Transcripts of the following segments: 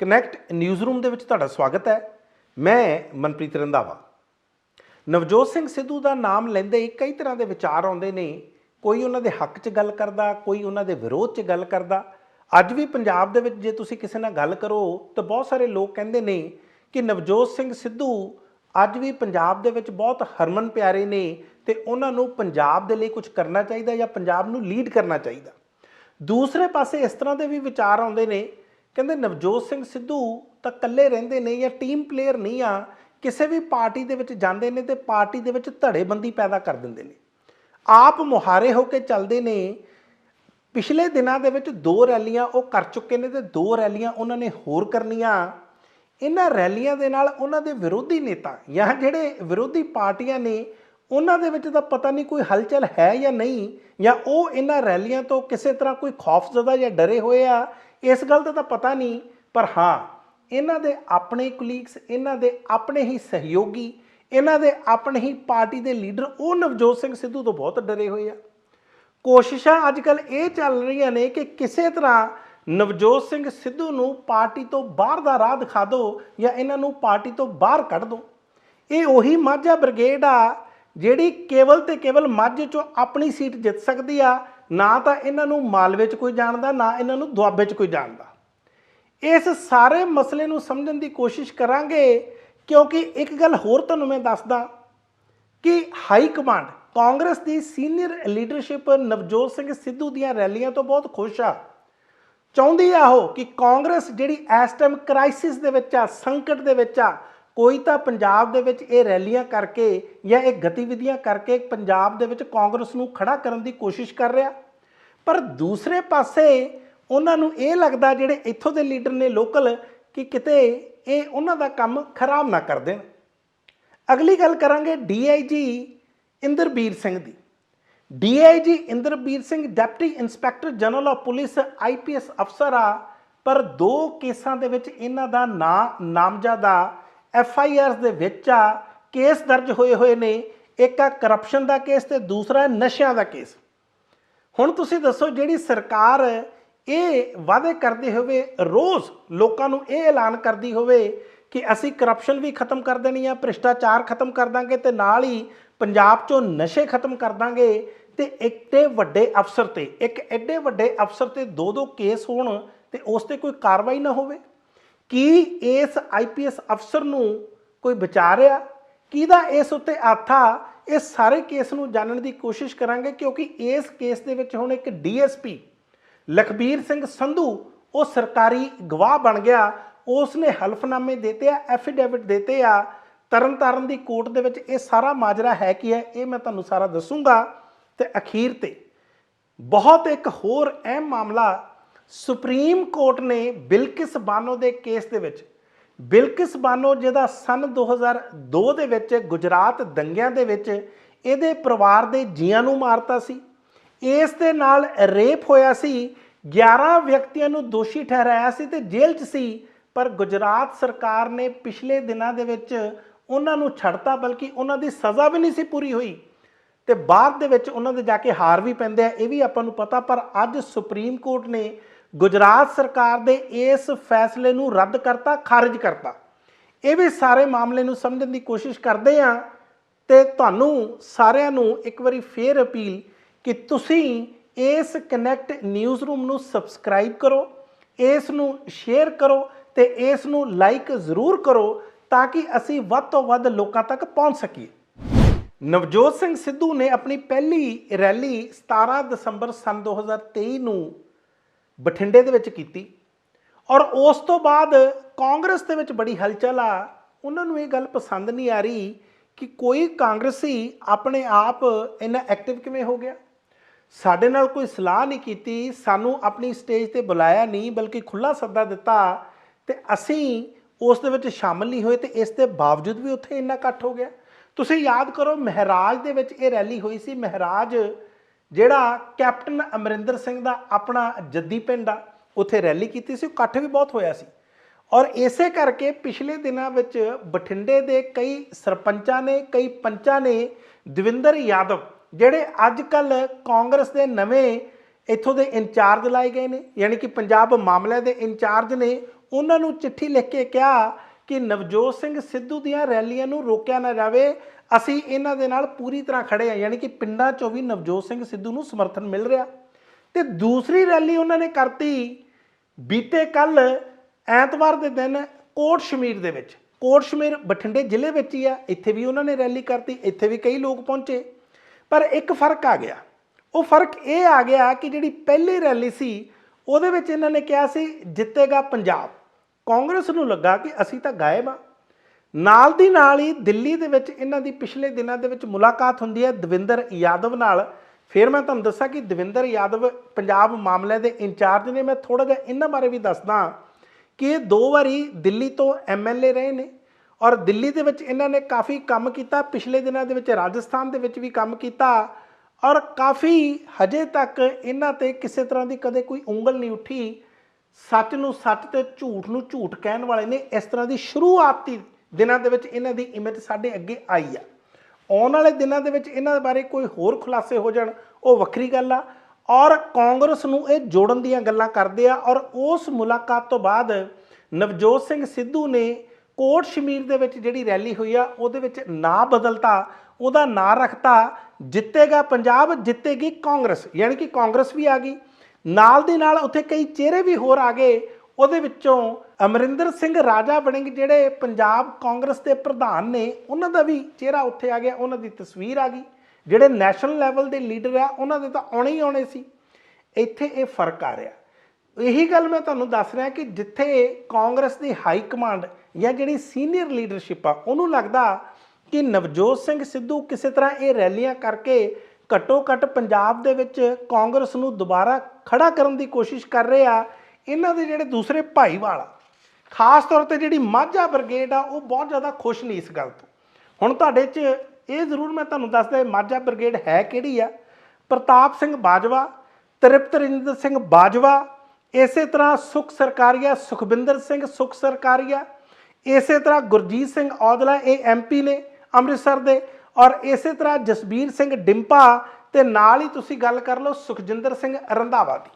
Connect news room ਦੇ ਵਿੱਚ ਤੁਹਾਡਾ ਸਵਾਗਤ ਹੈ। ਮੈਂ ਮਨਪ੍ਰੀਤ ਰੰਧਾਵਾ। ਨਵਜੋਤ ਸਿੰਘ ਸਿੱਧੂ ਦਾ ਨਾਮ ਲੈਂਦੇ ਹੀ ਕਈ ਤਰ੍ਹਾਂ ਦੇ ਵਿਚਾਰ ਆਉਂਦੇ ਨੇ। ਕੋਈ ਉਹਨਾਂ ਦੇ ਹੱਕ 'ਚ ਗੱਲ ਕਰਦਾ, ਕੋਈ ਉਹਨਾਂ ਦੇ ਵਿਰੋਧ 'ਚ ਗੱਲ ਕਰਦਾ। ਅੱਜ ਵੀ ਪੰਜਾਬ ਦੇ ਵਿੱਚ ਜੇ ਤੁਸੀਂ ਕਿਸੇ ਨਾਲ ਗੱਲ ਕਰੋ ਤਾਂ ਬਹੁਤ ਸਾਰੇ ਲੋਕ ਕਹਿੰਦੇ ਨੇ ਕਿ ਨਵਜੋਤ ਸਿੰਘ ਸਿੱਧੂ ਅੱਜ ਵੀ ਪੰਜਾਬ ਦੇ ਵਿੱਚ ਬਹੁਤ ਹਰਮਨ ਪਿਆਰੇ ਨੇ ਤੇ ਉਹਨਾਂ ਨੂੰ ਪੰਜਾਬ ਦੇ ਲਈ ਕੁਝ ਕਰਨਾ ਚਾਹੀਦਾ ਜਾਂ ਪੰਜਾਬ ਨੂੰ ਲੀਡ ਕਰਨਾ ਚਾਹੀਦਾ। ਦੂਸਰੇ ਪਾਸੇ ਇਸ ਤਰ੍ਹਾਂ ਦੇ ਵੀ ਵਿਚਾਰ ਆਉਂਦੇ ਨੇ ਕਹਿੰਦੇ ਨਵਜੋਤ ਸਿੰਘ ਸਿੱਧੂ ਤਾਂ ਇਕੱਲੇ ਰਹਿੰਦੇ ਨੇ ਜਾਂ ਟੀਮ ਪਲੇਅਰ ਨਹੀਂ ਆ, ਕਿਸੇ ਵੀ ਪਾਰਟੀ ਦੇ ਵਿੱਚ ਜਾਂਦੇ ਨੇ ਤੇ ਪਾਰਟੀ ਦੇ ਵਿੱਚ ਧੜੇਬੰਦੀ ਪੈਦਾ ਕਰ ਦਿੰਦੇ ਨੇ। ਆਪ ਮੁਹਾਰੇ ਹੋ ਕੇ ਚੱਲਦੇ ਨੇ। ਪਿਛਲੇ ਦਿਨਾਂ ਦੇ ਵਿੱਚ ਦੋ ਰੈਲੀਆਂ ਉਹ ਕਰ ਚੁੱਕੇ ਨੇ ਤੇ ਦੋ ਰੈਲੀਆਂ ਉਹਨਾਂ ਨੇ ਹੋਰ ਕਰਨੀਆਂ। ਇਹਨਾਂ ਰੈਲੀਆਂ ਦੇ ਨਾਲ ਉਹਨਾਂ ਦੇ ਵਿਰੋਧੀ ਨੇਤਾ ਜਾਂ ਜਿਹੜੇ ਵਿਰੋਧੀ ਪਾਰਟੀਆਂ ਨੇ, ਉਹਨਾਂ ਦੇ ਵਿੱਚ ਤਾਂ ਪਤਾ ਨਹੀਂ ਕੋਈ ਹਲਚਲ ਹੈ ਜਾਂ ਨਹੀਂ, ਜਾਂ ਉਹ ਇਹਨਾਂ ਰੈਲੀਆਂ ਤੋਂ ਕਿਸੇ ਤਰ੍ਹਾਂ ਕੋਈ ਖੌਫਜ਼ਦਾ ਜਾਂ ਡਰੇ ਹੋਏ ਆ ਇਸ ਗੱਲ ਦਾ ਤਾਂ ਪਤਾ ਨਹੀਂ, ਪਰ ਹਾਂ, ਇਹਨਾਂ ਦੇ ਆਪਣੇ ਕੁਲੀਗਸ ਇਹਨਾਂ ਦੇ ਆਪਣੇ ਹੀ ਸਹਿਯੋਗੀ, ਇਹਨਾਂ ਦੇ ਆਪਣੇ ਹੀ ਪਾਰਟੀ ਦੇ ਲੀਡਰ, ਉਹ ਨਵਜੋਤ ਸਿੰਘ ਸਿੱਧੂ ਤੋਂ ਬਹੁਤ ਡਰੇ ਹੋਏ ਆ। ਕੋਸ਼ਿਸ਼ਾਂ ਅੱਜ ਕੱਲ ਇਹ ਚੱਲ ਰਹੀਆਂ ਨੇ ਕਿ ਕਿਸੇ ਤਰ੍ਹਾਂ ਨਵਜੋਤ ਸਿੰਘ ਸਿੱਧੂ ਨੂੰ ਪਾਰਟੀ ਤੋਂ ਬਾਹਰ ਦਾ ਰਾਹ ਦਿਖਾ ਦਿਓ ਜਾਂ ਇਹਨਾਂ ਨੂੰ ਪਾਰਟੀ ਤੋਂ ਬਾਹਰ ਕੱਢ ਦਿਓ ਇਹ ਉਹੀ ਮਾਝਾ ਬ੍ਰਿਗੇਡ ਆ ਜਿਹੜੀ ਕੇਵਲ ਤੇ ਕੇਵਲ ਮਾਝੇ ਚੋਂ ਆਪਣੀ ਸੀਟ ਜਿੱਤ ਸਕਦੀ ਆ ਨਾ ਤਾਂ ਇਹਨਾਂ ਨੂੰ ਮਾਲਵੇ 'ਚ ਕੋਈ ਜਾਣਦਾ, ਨਾ ਇਹਨਾਂ ਨੂੰ ਦੁਆਬੇ 'ਚ ਕੋਈ ਜਾਣਦਾ। ਇਸ ਸਾਰੇ ਮਸਲੇ ਨੂੰ ਸਮਝਣ ਦੀ ਕੋਸ਼ਿਸ਼ ਕਰਾਂਗੇ, ਕਿਉਂਕਿ ਇੱਕ ਗੱਲ ਹੋਰ ਤੁਹਾਨੂੰ ਮੈਂ ਦੱਸਦਾ ਕਿ ਹਾਈ ਕਮਾਂਡ ਕਾਂਗਰਸ ਦੀ ਸੀਨੀਅਰ ਲੀਡਰਸ਼ਿਪ ਨਵਜੋਤ ਸਿੰਘ ਸਿੱਧੂ ਦੀਆਂ ਰੈਲੀਆਂ ਤੋਂ ਬਹੁਤ ਖੁਸ਼ ਆ। ਚਾਹੁੰਦੀ ਆ ਉਹ ਕਿ ਕਾਂਗਰਸ ਜਿਹੜੀ ਇਸ ਟਾਈਮ ਕ੍ਰਾਈਸਿਸ ਦੇ ਵਿੱਚ ਆ, ਸੰਕਟ ਦੇ ਵਿੱਚ ਆ ਕੋਈ ਤਾਂ ਪੰਜਾਬ ਦੇ ਵਿੱਚ ਇਹ ਰੈਲੀਆਂ ਕਰਕੇ ਜਾਂ ਇਹ ਗਤੀਵਿਧੀਆਂ ਕਰਕੇ ਪੰਜਾਬ ਦੇ ਵਿੱਚ ਕਾਂਗਰਸ ਨੂੰ ਖੜਾ ਕਰਨ ਦੀ ਕੋਸ਼ਿਸ਼ ਕਰ ਰਿਹਾ। ਪਰ ਦੂਸਰੇ ਪਾਸੇ ਉਹਨਾਂ ਨੂੰ ਇਹ ਲੱਗਦਾ ਜਿਹੜੇ ਇੱਥੋਂ ਦੇ ਲੀਡਰ ਨੇ ਲੋਕਲ ਕਿ ਕਿਤੇ ਇਹ ਉਹਨਾਂ ਦਾ ਕੰਮ ਖਰਾਬ ਨਾ ਕਰ ਦੇਣ। ਅਗਲੀ ਗੱਲ ਕਰਾਂਗੇ DIG Inderbir Singh the. DIG Inderbir Singh deputy inspector general of police IPS ਅਫਸਰ ਆ, ਪਰ ਦੋ ਕੇਸਾਂ ਦੇ ਵਿੱਚ ਇਹਨਾਂ ਦਾ ਨਾਂ, ਨਾਮਜ਼ਦਾ ਐਫਆਈਆਰਸ ਦੇ ਵਿੱਚ ਆ, ਕੇਸ ਦਰਜ ਹੋਏ ਹੋਏ ਨੇ। ਇੱਕ ਆ ਕਰਪਸ਼ਨ ਦਾ ਕੇਸ ਤੇ ਦੂਸਰਾ ਨਸ਼ਿਆਂ ਦਾ ਕੇਸ। ਹੁਣ ਤੁਸੀਂ ਦੱਸੋ ਜਿਹੜੀ ਸਰਕਾਰ ਇਹ ਵਾਅਦੇ ਕਰਦੇ ਹੋਵੇ, ਰੋਜ਼ ਲੋਕਾਂ ਨੂੰ ਇਹ ਐਲਾਨ ਕਰਦੀ ਹੋਵੇ ਕਿ ਅਸੀਂ ਕਰਪਸ਼ਨ ਵੀ ਖਤਮ ਕਰ ਦੇਣੀ ਆ, ਭ੍ਰਿਸ਼ਟਾਚਾਰ ਖਤਮ ਕਰ ਦਾਂਗੇ ਤੇ ਨਾਲ ਹੀ ਪੰਜਾਬ ਚੋਂ ਨਸ਼ੇ ਖਤਮ ਕਰ ਦਾਂਗੇ ਤੇ ਇੱਡੇ ਵੱਡੇ ਅਫਸਰ ਤੇ, ਇੱਕ ਐਡੇ ਵੱਡੇ ਅਫਸਰ ਤੇ ਦੋ ਦੋ ਕੇਸ ਹੋਣ ਤੇ ਉਸ ਤੇ ਕੋਈ ਕਾਰਵਾਈ ਨਾ ਹੋਵੇ। ਕੀ ਇਸ ਆਈਪੀਐਸ ਅਫਸਰ ਨੂੰ ਕੋਈ ਵਿਚਾਰ ਆ ਕਿਹਦਾ ਇਸ ਉੱਤੇ ਆਥਾ? ਇਹ ਸਾਰੇ ਕੇਸ ਨੂੰ ਜਾਣਨ ਦੀ ਕੋਸ਼ਿਸ਼ ਕਰਾਂਗੇ ਕਿਉਂਕਿ ਇਸ ਕੇਸ ਦੇ ਵਿੱਚ ਹੁਣ ਇੱਕ ਡੀਐਸਪੀ ਲਖਬੀਰ ਸਿੰਘ ਸੰਧੂ, ਉਹ ਸਰਕਾਰੀ ਗਵਾਹ ਬਣ ਗਿਆ। ਉਸ ਨੇ ਹਲਫਨਾਮੇ ਦਿੱਤੇ ਆ, ਐਫੀਡੇਵਿਟ ਦਿੱਤੇ ਆ। ਤਰਨਤਾਰਨ ਦੀ ਕੋਰਟ ਦੇ ਵਿੱਚ ਇਹ ਸਾਰਾ ਮਾਜਰਾ ਹੈ ਕੀ ਹੈ? ਇਹ ਮੈਂ ਤੁਹਾਨੂੰ ਸਾਰਾ ਦੱਸੂਗਾ। ਤੇ ਅਖੀਰ ਤੇ ਬਹੁਤ ਇੱਕ ਹੋਰ ਅਹਿਮ ਮਾਮਲਾ ਸੁਪਰੀਮ ਕੋਰਟ ਨੇ ਬਿਲਕਿਸ ਬਾਨੋ ਦੇ ਕੇਸ ਦੇ ਵਿੱਚ, ਬਿਲਕਿਸ ਬਾਨੋ ਜਿਹਦਾ ਸਨ 2002 ਦੇ ਵਿੱਚ, ਗੁਜਰਾਤ ਦੰਗਿਆਂ ਦੇ ਵਿੱਚ ਇਹਦੇ ਪਰਿਵਾਰ ਦੇ ਜੀਆਂ ਨੂੰ ਮਾਰਤਾ ਸੀ। ਇਸ ਦੇ ਨਾਲ ਰੇਪ ਹੋਇਆ ਸੀ 11 ਵਿਅਕਤੀਆਂ ਨੂੰ ਦੋਸ਼ੀ ਠਹਿਰਾਇਆ ਸੀ ਤੇ ਜੇਲ੍ਹ 'ਚ ਸੀ, ਪਰ ਗੁਜਰਾਤ ਸਰਕਾਰ ਨੇ ਪਿਛਲੇ ਦਿਨਾਂ ਦੇ ਵਿੱਚ ਉਹਨਾਂ ਨੂੰ ਛੱਡਤਾ, ਬਲਕਿ ਉਹਨਾਂ ਦੀ ਸਜ਼ਾ ਵੀ ਨਹੀਂ ਸੀ ਪੂਰੀ ਹੋਈ। ਤੇ ਬਾਅਦ ਦੇ ਵਿੱਚ ਉਹਨਾਂ ਦੇ ਜਾ ਕੇ ਹਾਰ ਵੀ ਪੈਂਦੇ ਆ, ਇਹ ਵੀ ਆਪਾਂ ਨੂੰ ਪਤਾ, ਪਰ ਅੱਜ ਸੁਪਰੀਮ ਕੋਰਟ ਨੇ ਗੁਜਰਾਤ ਸਰਕਾਰ ਦੇ ਇਸ ਫੈਸਲੇ ਨੂੰ ਰੱਦ ਕਰਤਾ, ਖਾਰਜ ਕਰਤਾ। ਇਹ ਵੀ ਸਾਰੇ ਮਾਮਲੇ ਨੂੰ ਸਮਝਣ ਦੀ ਕੋਸ਼ਿਸ਼ ਕਰਦੇ ਆ ਤੇ ਤੁਹਾਨੂੰ ਸਾਰਿਆਂ ਨੂੰ ਇੱਕ ਵਾਰੀ ਫੇਰ ਅਪੀਲ ਕਿ ਤੁਸੀਂ ਇਸ ਕਨੈਕਟ ਨਿਊਜ਼ ਰੂਮ ਨੂੰ ਸਬਸਕ੍ਰਾਈਬ ਕਰੋ, ਇਸ ਨੂੰ ਸ਼ੇਅਰ ਕਰੋ ਤੇ ਇਸ ਨੂੰ ਲਾਈਕ ਜ਼ਰੂਰ ਕਰੋ ਤਾਂ ਕਿ ਅਸੀਂ ਵੱਧ ਤੋਂ ਵੱਧ ਲੋਕਾਂ ਤੱਕ ਪਹੁੰਚ ਸਕੀਏ। ਨਵਜੋਤ ਸਿੰਘ ਸਿੱਧੂ ਨੇ ਆਪਣੀ ਪਹਿਲੀ ਰੈਲੀ 17 ਦਸੰਬਰ ਸਨ 2023 ਨੂੰ ਬਠਿੰਡੇ ਦੇ ਵਿੱਚ ਕੀਤੀ। ਔਰ ਉਸ ਤੋਂ ਬਾਅਦ ਕਾਂਗਰਸ ਦੇ ਵਿੱਚ ਬੜੀ ਹਲਚਲ ਆ। ਉਹਨਾਂ ਨੂੰ ਇਹ ਗੱਲ ਪਸੰਦ ਨਹੀਂ ਆ ਰਹੀ ਕਿ ਕੋਈ ਕਾਂਗਰਸੀ ਆਪਣੇ ਆਪ ਇੰਨਾ ਐਕਟਿਵ ਕਿਵੇਂ ਹੋ ਗਿਆ। ਸਾਡੇ ਨਾਲ ਕੋਈ ਸਲਾਹ ਨਹੀਂ ਕੀਤੀ, ਸਾਨੂੰ ਆਪਣੀ ਸਟੇਜ ਤੇ ਬੁਲਾਇਆ ਨਹੀਂ, ਬਲਕਿ ਖੁੱਲਾ ਸੱਦਾ ਦਿੱਤਾ ਤੇ ਅਸੀਂ ਉਸ ਦੇ ਵਿੱਚ ਸ਼ਾਮਲ ਨਹੀਂ ਹੋਏ ਤੇ ਇਸ ਦੇ ਬਾਵਜੂਦ ਵੀ ਉੱਥੇ ਇੰਨਾ ਇਕੱਠ ਹੋ ਗਿਆ। ਤੁਸੀਂ ਯਾਦ ਕਰੋ ਮਹਿਰਾਜ ਦੇ ਵਿੱਚ ਇਹ ਰੈਲੀ ਹੋਈ ਸੀ, ਮਹਿਰਾਜ ਜਿਹੜਾ ਕੈਪਟਨ ਅਮਰਿੰਦਰ ਸਿੰਘ ਦਾ ਆਪਣਾ ਜੱਦੀ ਪਿੰਡ ਆ, ਉੱਥੇ ਰੈਲੀ ਕੀਤੀ ਸੀ ਇਕੱਠ ਵੀ ਬਹੁਤ ਹੋਇਆ ਸੀ। ਔਰ ਇਸੇ ਕਰਕੇ ਪਿਛਲੇ ਦਿਨਾਂ ਵਿੱਚ ਬਠਿੰਡੇ ਦੇ ਕਈ ਸਰਪੰਚਾਂ ਨੇ, ਕਈ ਪੰਚਾਂ ਨੇ ਦਵਿੰਦਰ ਯਾਦਵ, ਜਿਹੜੇ ਅੱਜ ਕੱਲ ਕਾਂਗਰਸ ਦੇ ਨਵੇਂ ਇੱਥੋਂ ਦੇ ਇੰਚਾਰਜ ਲਾਏ ਗਏ ਨੇ, ਯਾਨੀ ਕਿ ਪੰਜਾਬ ਮਾਮਲਿਆਂ ਦੇ ਇੰਚਾਰਜ ਨੇ, ਉਹਨਾਂ ਨੂੰ ਚਿੱਠੀ ਲਿਖ ਕੇ ਕਿਹਾ ਕਿ ਨਵਜੋਤ ਸਿੰਘ ਸਿੱਧੂ ਦੀਆਂ ਰੈਲੀਆਂ ਨੂੰ ਰੋਕਿਆ ਨਾ ਜਾਵੇ, ਅਸੀਂ ਇਹਨਾਂ ਦੇ ਨਾਲ ਪੂਰੀ ਤਰ੍ਹਾਂ ਖੜੇ ਆ ਯਾਨੀ ਕਿ ਪਿੰਡਾਂ 'ਚੋਂ ਵੀ ਨਵਜੋਤ ਸਿੰਘ ਸਿੱਧੂ ਨੂੰ ਸਮਰਥਨ ਮਿਲ ਰਿਹਾ। ਤੇ ਦੂਸਰੀ ਰੈਲੀ ਉਹਨਾਂ ਨੇ ਕਰਤੀ ਬੀਤੇ ਕੱਲ ਐਤਵਾਰ ਦੇ ਦਿਨ ਕੋਟ ਸ਼ਮੀਰ ਦੇ ਵਿੱਚ। ਕੋਟ ਸ਼ਮੀਰ ਬਠਿੰਡੇ ਜ਼ਿਲ੍ਹੇ ਵਿੱਚ ਹੀ ਆ, ਇੱਥੇ ਵੀ ਉਹਨਾਂ ਨੇ ਰੈਲੀ ਕਰਤੀ, ਇੱਥੇ ਵੀ ਕਈ ਲੋਕ ਪਹੁੰਚੇ। ਪਰ ਇੱਕ ਫ਼ਰਕ ਆ ਗਿਆ। ਉਹ ਫ਼ਰਕ ਇਹ ਆ ਗਿਆ ਕਿ ਜਿਹੜੀ ਪਹਿਲੀ ਰੈਲੀ ਸੀ, ਉਹਦੇ ਵਿੱਚ ਇਹਨਾਂ ਨੇ ਕਿਹਾ ਸੀ, ਜਿੱਤੇਗਾ ਪੰਜਾਬ। ਕਾਂਗਰਸ ਨੂੰ ਲੱਗਾ ਕਿ ਅਸੀਂ ਤਾਂ ਗਾਇਬ ਆ। ਨਾਲ ਦੀ ਨਾਲ ਹੀ ਦਿੱਲੀ ਦੇ ਵਿੱਚ ਇਹਨਾਂ ਦੀ ਪਿਛਲੇ ਦਿਨਾਂ ਦੇ ਵਿੱਚ ਮੁਲਾਕਾਤ ਹੁੰਦੀ ਹੈ ਦਵਿੰਦਰ ਯਾਦਵ ਨਾਲ। ਫਿਰ ਮੈਂ ਤੁਹਾਨੂੰ ਦੱਸਾਂ ਕਿ ਦਵਿੰਦਰ ਯਾਦਵ ਪੰਜਾਬ ਮਾਮਲੇ ਦੇ ਇੰਚਾਰਜ ਨੇ। ਮੈਂ ਥੋੜਾ ਜਿਹਾ ਇਹਨਾਂ ਬਾਰੇ ਵੀ ਦੱਸਦਾ ਕਿ ਇਹ ਦੋ ਵਾਰੀ ਦਿੱਲੀ ਤੋਂ ਐਮਐਲਏ ਰਹੇ ਨੇ ਔਰ ਦਿੱਲੀ ਦੇ ਵਿੱਚ ਇਹਨਾਂ ਨੇ ਕਾਫੀ ਕੰਮ ਕੀਤਾ, ਪਿਛਲੇ ਦਿਨਾਂ ਦੇ ਵਿੱਚ ਰਾਜਸਥਾਨ ਦੇ ਵਿੱਚ ਵੀ ਕੰਮ ਕੀਤਾ ਔਰ ਕਾਫੀ ਹਜੇ ਤੱਕ ਇਹਨਾਂ ਤੇ ਕਿਸੇ ਤਰ੍ਹਾਂ ਦੀ ਕਦੇ ਕੋਈ ਉਂਗਲ ਨਹੀਂ ਉੱਠੀ। ਸੱਚ ਨੂੰ ਸੱਚ ਤੇ ਝੂਠ ਨੂੰ ਝੂਠ ਕਹਿਣ ਵਾਲੇ ਨੇ ਇਸ ਤਰ੍ਹਾਂ ਦੀ ਸ਼ੁਰੂਆਤੀ ਦਿਨਾਂ ਦੇ ਵਿੱਚ ਇਹਨਾਂ ਦੀ ਇਮੇਜ ਸਾਡੇ ਅੱਗੇ ਆਈ ਆ। ਆਉਣ ਵਾਲੇ ਦਿਨਾਂ ਦੇ ਵਿੱਚ ਇਹਨਾਂ ਦੇ ਬਾਰੇ ਕੋਈ ਹੋਰ ਖੁਲਾਸੇ ਹੋ ਜਾਣ, ਉਹ ਵੱਖਰੀ ਗੱਲ ਆ। ਔਰ ਕਾਂਗਰਸ ਨੂੰ ਇਹ ਜੋੜਨ ਦੀਆਂ ਗੱਲਾਂ ਕਰਦੇ ਆ ਔਰ ਉਸ ਮੁਲਾਕਾਤ ਤੋਂ ਬਾਅਦ ਨਵਜੋਤ ਸਿੰਘ ਸਿੱਧੂ ਨੇ ਕੋਟ ਸ਼ਮੀਰ ਦੇ ਵਿੱਚ ਜਿਹੜੀ ਰੈਲੀ ਹੋਈ ਆ, ਉਹਦੇ ਵਿੱਚ ਨਾਂ ਬਦਲਤਾ, ਉਹਦਾ ਨਾਂ ਰੱਖਤਾ, ਜਿੱਤੇਗਾ ਪੰਜਾਬ, ਜਿੱਤੇਗੀ ਕਾਂਗਰਸ। ਯਾਨੀ ਕਿ ਕਾਂਗਰਸ ਵੀ ਆ ਗਈ। ਨਾਲ ਦੀ ਨਾਲ ਉੱਥੇ ਕਈ ਚਿਹਰੇ ਵੀ ਹੋਰ ਆ ਗਏ। ਉਹਦੇ ਵਿੱਚੋਂ ਅਮਰਿੰਦਰ ਸਿੰਘ ਰਾਜਾ ਵੜਿੰਗ ਜਿਹੜੇ ਪੰਜਾਬ ਕਾਂਗਰਸ ਦੇ ਪ੍ਰਧਾਨ ਨੇ, ਉਹਨਾਂ ਦਾ ਵੀ ਚਿਹਰਾ ਉੱਥੇ ਆ ਗਿਆ, ਉਹਨਾਂ ਦੀ ਤਸਵੀਰ ਆ ਗਈ। ਜਿਹੜੇ ਨੈਸ਼ਨਲ ਲੈਵਲ ਦੇ ਲੀਡਰ ਆ, ਉਹਨਾਂ ਦੇ ਤਾਂ ਆਉਣੇ ਹੀ ਆਉਣੇ ਸੀ। ਇੱਥੇ ਇਹ ਫ਼ਰਕ ਆ ਰਿਹਾ। ਇਹੀ ਗੱਲ ਮੈਂ ਤੁਹਾਨੂੰ ਦੱਸ ਰਿਹਾ ਕਿ ਜਿੱਥੇ ਕਾਂਗਰਸ ਦੀ ਹਾਈ ਕਮਾਂਡ ਜਾਂ ਜਿਹੜੀ ਸੀਨੀਅਰ ਲੀਡਰਸ਼ਿਪ ਆ, ਉਹਨੂੰ ਲੱਗਦਾ ਕਿ ਨਵਜੋਤ ਸਿੰਘ ਸਿੱਧੂ ਕਿਸੇ ਤਰ੍ਹਾਂ ਇਹ ਰੈਲੀਆਂ ਕਰਕੇ ਘੱਟੋ ਘੱਟ ਪੰਜਾਬ ਦੇ ਵਿੱਚ ਕਾਂਗਰਸ ਨੂੰ ਦੁਬਾਰਾ ਖੜਾ ਕਰਨ ਦੀ ਕੋਸ਼ਿਸ਼ ਕਰ ਰਹੇ ਆ, ਇਹਨਾਂ ਦੇ ਜਿਹੜੇ ਦੂਸਰੇ ਭਾਈਵਾਲ ਆ, ਖਾਸ ਤੌਰ ਤੇ ਜਿਹੜੀ ਮਾਝਾ ਬ੍ਰਿਗੇਡ ਆ, ਉਹ ਬਹੁਤ ਜ਼ਿਆਦਾ ਖੁਸ਼ ਨਹੀਂ ਇਸ ਗੱਲ ਤੋਂ। ਹੁਣ ਤੁਹਾਡੇ 'ਚ ਇਹ ਜ਼ਰੂਰ ਮੈਂ ਤੁਹਾਨੂੰ ਦੱਸਦਾ ਮਾਝਾ ਬ੍ਰਿਗੇਡ ਹੈ ਕਿਹੜੀ ਆ? ਪ੍ਰਤਾਪ ਸਿੰਘ ਬਾਜਵਾ ਤ੍ਰਿਪਤ ਤ੍ਰਿਪਤਰਿੰਦਰ ਸਿੰਘ ਬਾਜਵਾ, ਇਸੇ ਤਰ੍ਹਾਂ ਸੁਖ ਸਰਕਾਰੀਆ ਸੁਖਬਿੰਦਰ ਸਿੰਘ ਸੁਖ ਸਰਕਾਰੀਆ, ਇਸੇ ਤਰ੍ਹਾਂ ਗੁਰਜੀਤ ਸਿੰਘ ਔਦਲਾ ਇਹ ਐਮਪੀ ਨੇ ਅੰਮ੍ਰਿਤਸਰ ਦੇ ਔਰ ਇਸੇ ਤਰ੍ਹਾਂ ਜਸਬੀਰ ਸਿੰਘ ਡਿੰਪਾ ਤੇ ਨਾਲ ਹੀ ਤੁਸੀਂ ਗੱਲ ਕਰ ਲਓ ਸੁਖਜਿੰਦਰ ਸਿੰਘ ਰੰਧਾਵਾ ਦੀ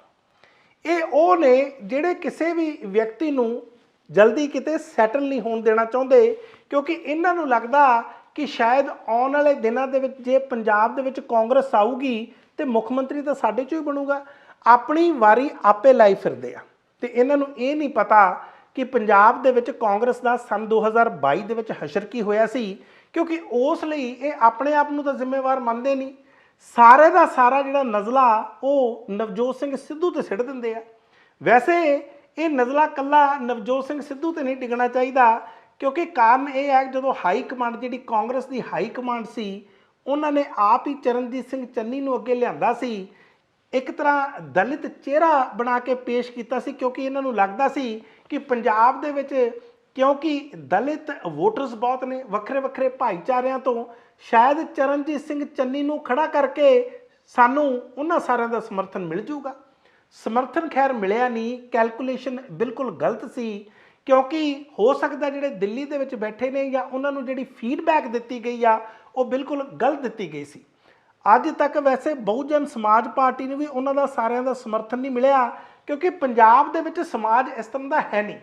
ਇਹ ਉਹ ਨੇ ਜਿਹੜੇ ਕਿਸੇ ਵੀ ਵਿਅਕਤੀ ਨੂੰ ਜਲਦੀ ਕਿਤੇ ਸੈਟਲ ਨਹੀਂ ਹੋਣ ਦੇਣਾ ਚਾਹੁੰਦੇ, ਕਿਉਂਕਿ ਇਹਨਾਂ ਨੂੰ ਲੱਗਦਾ ਕਿ ਸ਼ਾਇਦ ਆਉਣ ਵਾਲੇ ਦਿਨਾਂ ਦੇ ਵਿੱਚ ਜੇ ਪੰਜਾਬ ਦੇ ਵਿੱਚ ਕਾਂਗਰਸ ਆਊਗੀ ਤੇ ਮੁੱਖ ਮੰਤਰੀ ਤਾਂ ਸਾਡੇ ਚੋਂ ਹੀ ਬਣੂਗਾ। ਆਪਣੀ ਵਾਰੀ ਆਪੇ ਲਾਈ ਫਿਰਦੇ ਆ। ਤੇ ਇਹਨਾਂ ਨੂੰ ਇਹ ਨਹੀਂ ਪਤਾ ਕਿ ਪੰਜਾਬ ਦੇ ਵਿੱਚ ਕਾਂਗਰਸ ਦਾ ਸਨ 2022 ਦੇ ਵਿੱਚ ਹਸ਼ਰ ਕੀ ਹੋਇਆ ਸੀ ਕਿਉਂਕਿ ਉਸ ਲਈ ਇਹ ਆਪਣੇ ਆਪ ਨੂੰ ਤਾਂ ਜ਼ਿੰਮੇਵਾਰ ਮੰਨਦੇ ਨਹੀਂ। ਸਾਰੇ ਦਾ ਸਾਰਾ ਜਿਹੜਾ ਨਜ਼ਲਾ, ਉਹ ਨਵਜੋਤ ਸਿੰਘ ਸਿੱਧੂ ਤੇ ਸਿੱਟ ਦਿੰਦੇ ਆ। ਵੈਸੇ ਇਹ ਨਜ਼ਲਾ ਕੱਲਾ ਨਵਜੋਤ ਸਿੰਘ ਸਿੱਧੂ ਤੇ ਨਹੀਂ ਡਿੱਗਣਾ ਚਾਹੀਦਾ, ਕਿਉਂਕਿ ਕਾਰਨ ਇਹ ਹੈ ਜਦੋਂ ਹਾਈ ਕਮਾਂਡ, ਜਿਹੜੀ ਕਾਂਗਰਸ ਦੀ ਹਾਈ ਕਮਾਂਡ ਸੀ, ਉਹਨਾਂ ਨੇ ਆਪ ਹੀ ਚਰਨਜੀਤ ਸਿੰਘ ਚੰਨੀ ਨੂੰ ਅੱਗੇ ਲਿਆਂਦਾ ਸੀ। ਇੱਕ ਤਰ੍ਹਾਂ ਦਲਿਤ ਚਿਹਰਾ ਬਣਾ ਕੇ ਪੇਸ਼ ਕੀਤਾ ਸੀ, ਕਿਉਂਕਿ ਇਹਨਾਂ ਨੂੰ ਲੱਗਦਾ ਸੀ ਕਿ ਪੰਜਾਬ ਦੇ ਵਿੱਚ ਕਿਉਂਕਿ ਦਲਿਤ ਵੋਟਰਸ ਬਹੁਤ ਨੇ ਵੱਖਰੇ ਵੱਖਰੇ ਭਾਈਚਾਰਿਆਂ ਤੋਂ। ਸ਼ਾਇਦ ਚਰਨਜੀਤ ਸਿੰਘ ਚੰਨੀ ਨੂੰ ਖੜਾ ਕਰਕੇ ਸਾਨੂੰ ਉਹਨਾਂ ਸਾਰਿਆਂ ਦਾ ਸਮਰਥਨ ਮਿਲ ਜਾਊਗਾ। ਸਮਰਥਨ ਖੈਰ ਮਿਲਿਆ ਨਹੀਂ ਕੈਲਕੂਲੇਸ਼ਨ ਬਿਲਕੁਲ ਗਲਤ ਸੀ, ਕਿਉਂਕਿ ਹੋ ਸਕਦਾ ਜਿਹੜੇ ਦਿੱਲੀ ਦੇ ਵਿੱਚ ਬੈਠੇ ਨੇ ਜਾਂ ਉਹਨਾਂ ਨੂੰ ਜਿਹੜੀ ਫੀਡਬੈਕ ਦਿੱਤੀ ਗਈ ਆ, ਉਹ ਬਿਲਕੁਲ ਗਲਤ ਦਿੱਤੀ ਗਈ ਸੀ। ਅੱਜ ਤੱਕ ਵੈਸੇ ਬਹੁਜਨ ਸਮਾਜ ਪਾਰਟੀ ਨੂੰ ਵੀ ਉਹਨਾਂ ਦਾ ਸਾਰਿਆਂ ਦਾ ਸਮਰਥਨ ਨਹੀਂ ਮਿਲਿਆ, ਕਿਉਂਕਿ ਪੰਜਾਬ ਦੇ ਵਿੱਚ ਸਮਾਜ ਇਸ ਤਰ੍ਹਾਂ ਦਾ ਹੈ ਨਹੀਂ।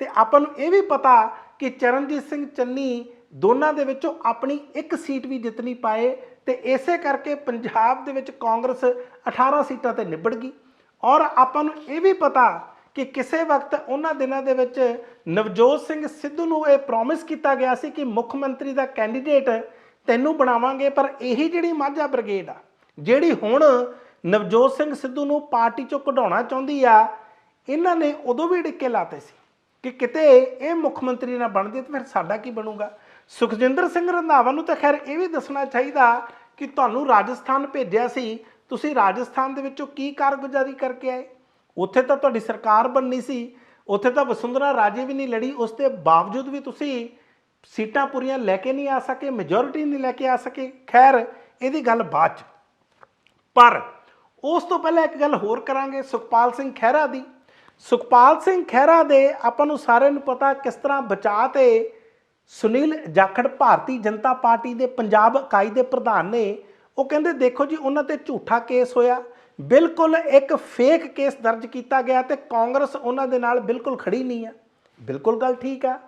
ਤੇ ਆਪਾਂ ਨੂੰ ਇਹ ਵੀ ਪਤਾ ਕਿ ਚਰਨਜੀਤ ਸਿੰਘ ਚੰਨੀ ਦੋਨਾਂ ਦੇ ਵਿੱਚੋਂ ਆਪਣੀ ਇੱਕ ਸੀਟ ਵੀ ਜਿੱਤ ਨਹੀਂ ਪਾਏ ਤੇ ਇਸੇ ਕਰਕੇ ਪੰਜਾਬ ਦੇ ਵਿੱਚ ਕਾਂਗਰਸ 18 ਸੀਟਾਂ ਤੇ ਨਿਬੜ ਗਈ। ਔਰ ਆਪਾਂ ਨੂੰ ਇਹ ਵੀ ਪਤਾ ਕਿ ਕਿਸੇ ਵਕਤ ਉਹਨਾਂ ਦਿਨਾਂ ਦੇ ਵਿੱਚ ਨਵਜੋਤ ਸਿੰਘ ਸਿੱਧੂ ਨੂੰ ਇਹ ਪ੍ਰੋਮਿਸ ਕੀਤਾ ਗਿਆ ਸੀ ਕਿ ਮੁੱਖ ਮੰਤਰੀ ਦਾ ਕੈਂਡੀਡੇਟ ਤੈਨੂੰ ਬਣਾਵਾਂਗੇ, ਪਰ ਇਹੀ ਜਿਹੜੀ ਮਾਝਾ ਬ੍ਰਿਗੇਡ ਆ, ਜਿਹੜੀ ਹੁਣ ਨਵਜੋਤ ਸਿੰਘ ਸਿੱਧੂ ਨੂੰ ਪਾਰਟੀ ਚੋਂ ਕਢਾਉਣਾ ਚਾਹੁੰਦੀ ਆ, ਇਹਨਾਂ ਨੇ ਉਦੋਂ ਵੀ ਡਿੱਕੇ ਲਾਤੇ ਸੀ। ਕਿ ਕਿਤੇ ਇਹ ਮੁੱਖ ਮੰਤਰੀ ਨਾ ਬਣਦੇ ਤਾਂ ਫਿਰ ਸਾਡਾ ਕੀ ਬਣੂਗਾ? ਸੁਖਜਿੰਦਰ ਸਿੰਘ ਰੰਧਾਵਾ ਨੂੰ ਤਾਂ ਖੈਰ ਇਹ ਵੀ ਦੱਸਣਾ ਚਾਹੀਦਾ ਕਿ ਤੁਹਾਨੂੰ ਰਾਜਸਥਾਨ ਭੇਜਿਆ ਸੀ, ਤੁਸੀਂ ਰਾਜਸਥਾਨ ਦੇ ਵਿੱਚੋਂ ਕੀ ਕਾਰਗੁਜ਼ਾਰੀ ਕਰਕੇ ਆਏ? ਉੱਥੇ ਤਾਂ ਤੁਹਾਡੀ ਸਰਕਾਰ ਬਣਨੀ ਸੀ, ਉੱਥੇ ਤਾਂ ਵਸੁੰਧਰਾ ਰਾਜੇ ਵੀ ਨਹੀਂ ਲੜੀ, ਉਸ ਦੇ ਬਾਵਜੂਦ ਵੀ ਤੁਸੀਂ ਸੀਟਾਂ ਪੂਰੀਆਂ ਲੈ ਕੇ ਨਹੀਂ ਆ ਸਕੇ ਮੈਜੋਰਿਟੀ ਨਹੀਂ ਲੈ ਕੇ ਆ ਸਕੇ, ਖੈਰ ਇਹਦੀ ਗੱਲ ਬਾਅਦ ਚ। ਪਰ ਉਸ ਤੋਂ ਪਹਿਲਾਂ ਇੱਕ ਗੱਲ ਹੋਰ ਕਰਾਂਗੇ ਸੁਖਪਾਲ ਸਿੰਘ ਖਹਿਰਾ ਦੀ। ਸੁਖਪਾਲ ਸਿੰਘ ਖਹਿਰਾ ਦੇ ਆਪਾਂ ਨੂੰ ਸਾਰਿਆਂ ਨੂੰ ਪਤਾ ਕਿਸ ਤਰ੍ਹਾਂ ਬਚਾ ਤੇ ਸੁਨੀਲ ਜਾਖੜ ਭਾਰਤੀ ਜਨਤਾ ਪਾਰਟੀ ਦੇ ਪੰਜਾਬ ਇਕਾਈ ਦੇ ਪ੍ਰਧਾਨ ਨੇ ਉਹ ਕਹਿੰਦੇ, ਦੇਖੋ ਜੀ, ਉਹਨਾਂ ਤੇ ਝੂਠਾ ਕੇਸ ਹੋਇਆ। ਬਿਲਕੁਲ ਇੱਕ ਫੇਕ ਕੇਸ ਦਰਜ ਕੀਤਾ ਗਿਆ ਤੇ ਕਾਂਗਰਸ ਉਹਨਾਂ ਦੇ ਨਾਲ ਬਿਲਕੁਲ ਖੜੀ ਨਹੀਂ ਆ। ਬਿਲਕੁਲ ਗੱਲ ਠੀਕ ਆ।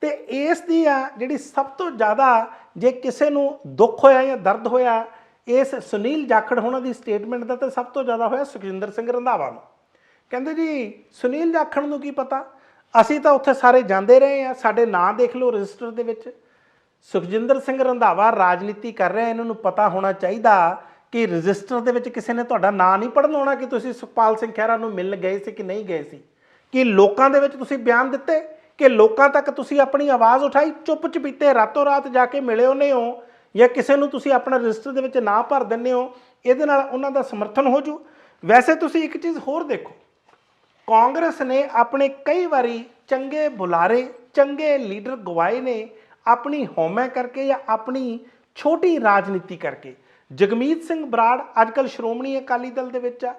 ਤੇ ਇਸ ਦੀ ਆ ਜਿਹੜੀ ਸਭ ਤੋਂ ਜ਼ਿਆਦਾ ਜੇ ਕਿਸੇ ਨੂੰ ਦੁੱਖ ਹੋਇਆ ਜਾਂ ਦਰਦ ਹੋਇਆ, ਇਸ ਸੁਨੀਲ ਜਾਖੜ ਹੋਣਾ ਦੀ ਸਟੇਟਮੈਂਟ ਦਾ ਤਾਂ ਸਭ ਤੋਂ ਜ਼ਿਆਦਾ ਹੋਇਆ ਸੁਖਜਿੰਦਰ ਸਿੰਘ ਰੰਧਾਵਾ ਨੂੰ। ਕਹਿੰਦੇ ਜੀ, ਸੁਨੀਲ ਜਾਖੜ ਨੂੰ ਕੀ ਪਤਾ? ਅਸੀਂ ਤਾਂ ਉੱਥੇ ਸਾਰੇ ਜਾਂਦੇ ਰਹੇ ਆ ਸਾਡੇ ਨਾਂ ਦੇਖ ਲਓ ਰਜਿਸਟਰ ਦੇ ਵਿੱਚ। ਸੁਖਜਿੰਦਰ ਸਿੰਘ ਰੰਧਾਵਾ ਰਾਜਨੀਤੀ ਕਰ ਰਿਹਾ, ਇਹਨਾਂ ਨੂੰ ਪਤਾ ਹੋਣਾ ਚਾਹੀਦਾ ਕਿ ਰਜਿਸਟਰ ਦੇ ਵਿੱਚ ਕਿਸੇ ਨੇ ਤੁਹਾਡਾ ਨਾਂ ਨਹੀਂ ਪੜਨ ਆਉਣਾ ਕਿ ਤੁਸੀਂ ਸੁਖਪਾਲ ਸਿੰਘ ਖਹਿਰਾ ਨੂੰ ਮਿਲਣ ਗਏ ਸੀ ਕਿ ਨਹੀਂ ਗਏ ਸੀ। ਕਿ ਲੋਕਾਂ ਦੇ ਵਿੱਚ ਤੁਸੀਂ ਬਿਆਨ ਦਿੱਤੇ, ਕਿ ਲੋਕਾਂ ਤੱਕ ਤੁਸੀਂ ਆਪਣੀ ਆਵਾਜ਼ ਉਠਾਈ ਚੁੱਪ ਚਪੀਤੇ ਰਾਤੋਂ ਰਾਤ ਜਾ ਕੇ ਮਿਲੇ ਉਹਨੇ ਹੋ ਜਾਂ ਕਿਸੇ ਨੂੰ ਤੁਸੀਂ ਆਪਣਾ ਰਜਿਸਟਰ ਦੇ ਵਿੱਚ ਨਾਂ ਭਰ ਦਿੰਦੇ ਹੋ, ਇਹਦੇ ਨਾਲ ਉਹਨਾਂ ਦਾ ਸਮਰਥਨ ਹੋ ਜੂ। ਵੈਸੇ ਤੁਸੀਂ ਇੱਕ ਚੀਜ਼ ਹੋਰ ਦੇਖੋ ਕਾਂਗਰਸ ਨੇ ਆਪਣੇ ਕਈ ਵਾਰੀ ਚੰਗੇ ਬੁਲਾਰੇ, ਚੰਗੇ ਲੀਡਰ ਗਵਾਏ ਨੇ ਆਪਣੀ ਹੋਮੈ ਕਰਕੇ ਜਾਂ ਆਪਣੀ ਛੋਟੀ ਰਾਜਨੀਤੀ ਕਰਕੇ। ਜਗਮੀਤ ਸਿੰਘ ਬਰਾੜ ਅੱਜਕੱਲ ਸ਼੍ਰੋਮਣੀ ਅਕਾਲੀ ਦਲ ਦੇ ਵਿੱਚ ਆ।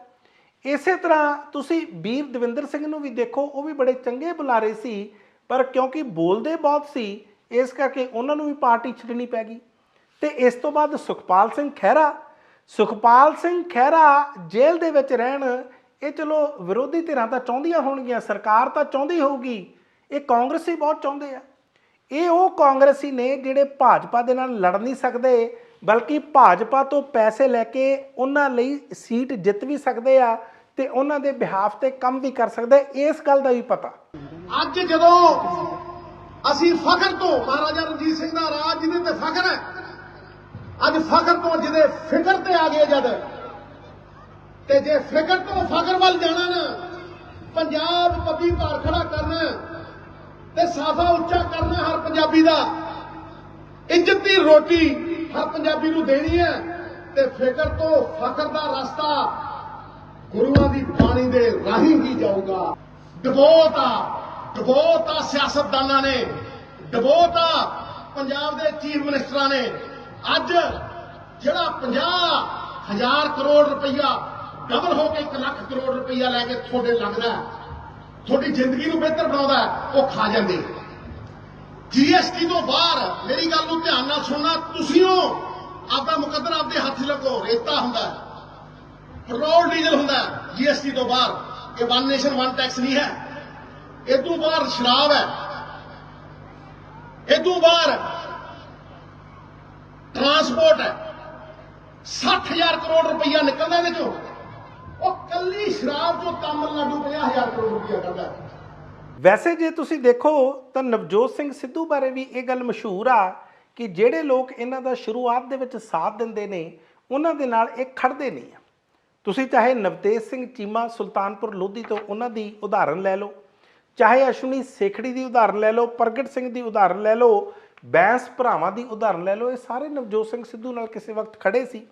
ਇਸੇ ਤਰ੍ਹਾਂ ਤੁਸੀਂ ਵੀਰ ਦਵਿੰਦਰ ਸਿੰਘ ਨੂੰ ਵੀ ਦੇਖੋ, ਉਹ ਵੀ ਬੜੇ ਚੰਗੇ ਬੁਲਾਰੇ ਸੀ, ਪਰ ਕਿਉਂਕਿ ਬੋਲਦੇ ਬਹੁਤ ਸੀ, ਇਸ ਕਰਕੇ ਉਹਨਾਂ ਨੂੰ ਵੀ ਪਾਰਟੀ ਛੱਡਣੀ ਪੈ ਗਈ। ਤੇ ਇਸ ਤੋਂ ਬਾਅਦ ਸੁਖਪਾਲ ਸਿੰਘ ਖਹਿਰਾ। ਸੁਖਪਾਲ ਸਿੰਘ ਖਹਿਰਾ ਜੇਲ੍ਹ ਦੇ ਵਿੱਚ ਰਹਿਣ ਇਹ ਚਲੋ ਵਿਰੋਧੀ ਧਿਰਾਂ ਤਾਂ ਚਾਹੁੰਦੀਆਂ ਹੋਣਗੀਆਂ, ਸਰਕਾਰ ਤਾਂ ਚਾਹੁੰਦੀ ਹੋਊਗੀ। ਇਹ ਕਾਂਗਰਸੀ ਬਹੁਤ ਚਾਹੁੰਦੇ ਆ। ਇਹ ਉਹ ਕਾਂਗਰਸੀ ਨੇ ਜਿਹੜੇ ਭਾਜਪਾ ਦੇ ਨਾਲ ਲੜ ਨਹੀਂ ਸਕਦੇ, ਬਲਕਿ ਭਾਜਪਾ ਤੋਂ ਪੈਸੇ ਲੈ ਕੇ ਉਹਨਾਂ ਲਈ ਸੀਟ ਜਿੱਤ ਵੀ ਸਕਦੇ ਆ ਤੇ ਉਹਨਾਂ ਦੇ ਬਿਹਾਫ ਤੇ ਕੰਮ ਵੀ ਕਰ ਸਕਦੇ, ਇਸ ਗੱਲ ਦਾ ਵੀ ਪਤਾ। ਅੱਜ ਜਦੋਂ ਅਸੀਂ ਫਖਰ ਤੋਂ, ਮਹਾਰਾਜਾ ਰਣਜੀਤ ਸਿੰਘ ਦਾ ਰਾਜ ਜਿਹਦੇ ਤੇ ਫਖਰ ਹੈ, ਅੱਜ ਫਖਰ ਤੋਂ ਜਿਹਦੇ ਫਿਕਰ ਤੇ ਆ ਗਏ ਜਦ ਤੇ ਜੇ ਫਿਕਰ ਤੋਂ ਫਖਰ ਵੱਲ ਜਾਣਾ ਨਾ, ਪੰਜਾਬ ਪੱਬੀ ਭਾਰ ਖੜਾ ਕਰਨਾ, ਤੇ ਸਾਫਾ ਉੱਚਾ ਕਰਨਾ ਹਰ ਪੰਜਾਬੀ ਦਾ। ਇੱਜ਼ਤ ਦੀ ਰੋਟੀ ਹਰ ਪੰਜਾਬੀ ਨੂੰ ਦੇਣੀ ਹੈ, ਤੇ ਫਿਕਰ ਤੋਂ ਫਖਰ ਦਾ ਰਸਤਾ ਗੁਰੂਆਂ ਦੀ ਬਾਣੀ ਦੇ ਰਾਹੀਂ ਹੀ ਜਾਊਗਾ। ਡਬੋਤਾ ਡਬੋਤਾ ਸਿਆਸਤਦਾਨਾਂ ਨੇ, ਡਬੋਤਾ ਪੰਜਾਬ ਦੇ ਚੀਫ ਮਿਨਿਸਟਰਾਂ ਨੇ। ਅੱਜ ਜਿਹੜਾ 50 ਹਜ਼ਾਰ ਕਰੋੜ ਰੁਪਈਆ ਡਬਲ ਹੋ ਕੇ 1 ਲੱਖ ਕਰੋੜ ਰੁਪਈਆ ਲੈ ਕੇ ਤੁਹਾਡੇ ਲੱਗਦਾ ਤੁਹਾਡੀ ਜ਼ਿੰਦਗੀ ਨੂੰ ਬਿਹਤਰ ਬਣਾਉਂਦਾ ਉਹ ਖਾ ਜਾਂਦੇ। ਜੀਐਸਟੀ ਤੋਂ ਬਾਹਰ ਮੇਰੀ ਗੱਲ ਨੂੰ ਧਿਆਨ ਨਾਲ ਸੁਣਨਾ, ਤੁਸੀਂ ਹੋ ਆਪਦਾ ਮੁਕੱਦਰ ਆਪਦੇ ਹੱਥ ਲੱਗੋ, ਰੇਤਾ ਹੁੰਦਾ ਪੈਟਰੋਲ ਡੀਜ਼ਲ ਹੁੰਦਾ ਜੀਐਸਟੀ ਤੋਂ ਬਾਹਰ। ਇਹ ਵਨ ਨੇਸ਼ਨ ਵਨ ਟੈਕਸ ਨਹੀਂ ਹੈ। ਇਹ ਤੋਂ ਬਾਹਰ ਸ਼ਰਾਬ ਹੈ। ਇਹ ਤੋਂ ਬਾਹਰ ਟਰਾਂਸਪੋਰਟ ਹੈ। 60000 ਕਰੋੜ ਰੁਪਈਆ ਨਿਕਲਦਾ ਇਹਦੇ ਚੋਂ। ਉਹ ਕੱਲੀ ਸ਼ਰਾਬ ਚੋਂ ਤਾਮਿਲਨਾਡੂ 50000 ਕਰੋੜ ਰੁਪਈਆ ਕਰਦਾ ਵੈਸੇ ਜੇ ਤੁਸੀਂ ਦੇਖੋ, ਤਾਂ ਨਵਜੋਤ ਸਿੰਘ ਸਿੱਧੂ ਬਾਰੇ ਵੀ ਇਹ ਗੱਲ ਮਸ਼ਹੂਰ ਆ ਕਿ ਜਿਹੜੇ ਲੋਕ ਇਹਨਾਂ ਦਾ ਸ਼ੁਰੂਆਤ ਦੇ ਵਿੱਚ ਸਾਥ ਦਿੰਦੇ ਨੇ, ਉਹਨਾਂ ਦੇ ਨਾਲ ਇਹ ਖੜਦੇ ਨਹੀਂ ਆ। ਤੁਸੀਂ ਚਾਹੇ ਨਵਤੇਜ ਸਿੰਘ ਚੀਮਾ ਸੁਲਤਾਨਪੁਰ ਲੋਧੀ ਤੋਂ ਉਹਨਾਂ ਦੀ ਉਦਾਹਰਨ ਲੈ ਲਓ, ਚਾਹੇ ਅਸ਼ਵਨੀ ਸੇਖੜੀ ਦੀ ਉਦਾਹਰਨ ਲੈ ਲਓ, ਪ੍ਰਗਟ ਸਿੰਘ ਦੀ ਉਦਾਹਰਨ ਲੈ ਲਓ, ਬੈਂਸ ਭਰਾਵਾਂ ਦੀ ਉਦਾਹਰਨ ਲੈ ਲਓ, ਇਹ ਸਾਰੇ ਨਵਜੋਤ ਸਿੰਘ ਸਿੱਧੂ ਨਾਲ ਕਿਸੇ ਵਕਤ ਖੜੇ ਸੀ।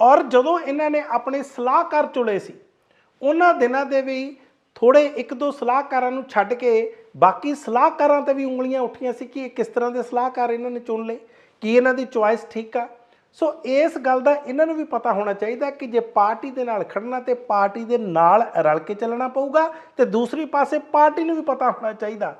ਔਰ ਜਦੋਂ ਇਹਨਾਂ ਨੇ ਆਪਣੇ ਸਲਾਹਕਾਰ ਚੁਣੇ ਸੀ, ਉਹਨਾਂ ਦਿਨਾਂ ਦੇ ਵੀ ਥੋੜੇ ਇੱਕ ਦੋ ਸਲਾਹਕਾਰਾਂ ਨੂੰ ਛੱਡ ਕੇ ਬਾਕੀ ਸਲਾਹਕਾਰਾਂ ਤੇ ਵੀ ਉਂਗਲੀਆਂ ਉੱਠੀਆਂ ਸੀ ਕਿ ਇਹ ਕਿਸ ਤਰ੍ਹਾਂ ਦੇ ਸਲਾਹਕਾਰ ਇਹਨਾਂ ਨੇ ਚੁਣ ਲਏ, ਕੀ ਇਹਨਾਂ ਦੀ ਚੁਆਇਸ ਠੀਕ ਆ। ਸੋ ਇਸ ਗੱਲ ਦਾ ਇਹਨਾਂ ਨੂੰ ਵੀ ਪਤਾ ਹੋਣਾ ਚਾਹੀਦਾ ਕਿ ਜੇ ਪਾਰਟੀ ਦੇ ਨਾਲ ਖੜਨਾ ਤੇ ਪਾਰਟੀ ਦੇ ਨਾਲ ਰਲ ਕੇ ਚੱਲਣਾ ਪਊਗਾ ਤੇ ਦੂਸਰੀ ਪਾਸੇ ਪਾਰਟੀ ਨੂੰ ਵੀ ਪਤਾ ਹੋਣਾ ਚਾਹੀਦਾ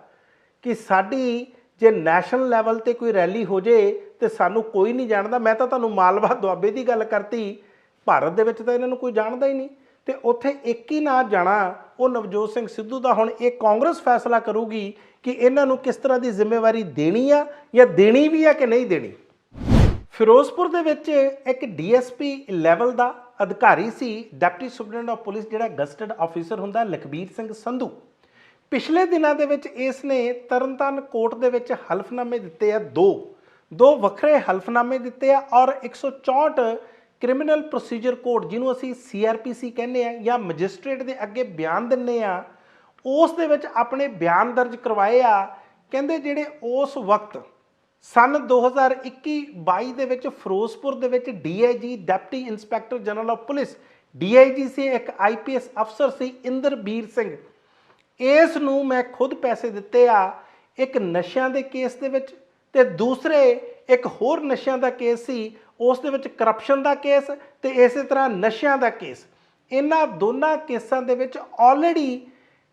ਕਿ ਸਾਡੀ ਜੇ ਨੈਸ਼ਨਲ ਲੈਵਲ ਤੇ ਕੋਈ ਰੈਲੀ ਹੋ ਜੇ ਤੇ ਸਾਨੂੰ ਕੋਈ ਨਹੀਂ ਜਾਣਦਾ, ਮੈਂ ਤਾਂ ਤੁਹਾਨੂੰ ਮਾਲਵਾ ਦੁਆਬੇ ਦੀ ਗੱਲ ਕਰਤੀ, ਭਾਰਤ ਦੇ ਵਿੱਚ ਤਾਂ ਇਹਨਾਂ ਨੂੰ ਕੋਈ ਜਾਣਦਾ ਹੀ ਨਹੀਂ। ਤੇ ਉੱਥੇ ਇੱਕ ਹੀ ਨਾ ਜਾਣਾ, ਉਹ ਨਵਜੋਤ ਸਿੰਘ ਸਿੱਧੂ ਦਾ, ਹੁਣ ਇਹ ਕਾਂਗਰਸ ਫੈਸਲਾ ਕਰੂਗੀ ਕਿ ਇਹਨਾਂ ਨੂੰ ਕਿਸ ਤਰ੍ਹਾਂ ਦੀ ਜ਼ਿੰਮੇਵਾਰੀ ਦੇਣੀ ਆ ਜਾਂ ਦੇਣੀ ਵੀ ਆ ਕਿ ਨਹੀਂ ਦੇਣੀ। ਫਿਰੋਜ਼ਪੁਰ ਦੇ ਵਿੱਚ ਇੱਕ ਡੀਐਸਪੀ ਲੈਵਲ ਦਾ ਅਧਿਕਾਰੀ ਸੀ, ਡਿਪਟੀ ਸੁਪਰਡੈਂਟ ਆਫ ਪੁਲਿਸ, ਜਿਹੜਾ ਗਸਟਡ ਆਫੀਸਰ ਹੁੰਦਾ, ਲਖਬੀਰ ਸਿੰਘ ਸੰਧੂ। ਪਿਛਲੇ ਦਿਨਾਂ ਦੇ ਵਿੱਚ ਇਸ ਨੇ ਤਰਨਤਾਰਨ ਕੋਰਟ ਦੇ ਵਿੱਚ ਹਲਫਨਾਮੇ ਦਿੱਤੇ ਆ ਦੋ। ਦੋ ਵੱਖਰੇ ਹਲਫਨਾਮੇ ਦਿੱਤੇ ਆ ਔਰ 164 ਕ੍ਰਿਮੀਨਲ ਪ੍ਰੋਸੀਜਰ ਕੋਡ ਜਿਹਨੂੰ ਅਸੀਂ ਸੀਆਰਪੀਸੀ ਕਹਿੰਦੇ ਆ ਜਾਂ ਮੈਜਿਸਟ੍ਰੇਟ ਦੇ ਅੱਗੇ ਬਿਆਨ ਦਿੰਨੇ ਆ, ਉਸ ਦੇ ਵਿੱਚ ਆਪਣੇ ਬਿਆਨ ਦਰਜ ਕਰਵਾਏ ਆ। ਕਹਿੰਦੇ ਜਿਹੜੇ ਉਸ ਵਕਤ ਸਨ 2021-22 ਦੇ ਵਿੱਚ ਫਿਰੋਜ਼ਪੁਰ ਦੇ ਵਿੱਚ DIG deputy inspector general of police DIG ਸੀ, ਇੱਕ ਆਈਪੀਐਸ ਅਫਸਰ ਸੀ ਇੰਦਰਬੀਰ ਸਿੰਘ। ਇਸ ਨੂੰ ਮੈਂ ਖੁਦ ਪੈਸੇ ਦਿੱਤੇ ਆ ਇੱਕ ਨਸ਼ਿਆਂ ਦੇ ਕੇਸ ਦੇ ਵਿੱਚ ਤੇ ਦੂਸਰੇ ਇੱਕ ਹੋਰ ਨਸ਼ਿਆਂ ਦਾ ਕੇਸ ਸੀ, ਉਸ ਦੇ ਵਿੱਚ ਕਰਪਸ਼ਨ ਦਾ ਕੇਸ ਤੇ ਇਸੇ ਤਰ੍ਹਾਂ ਨਸ਼ਿਆਂ ਦਾ ਕੇਸ। ਇਹਨਾਂ ਦੋਨਾਂ ਕੇਸਾਂ ਦੇ ਵਿੱਚ ਆਲਰੇਡੀ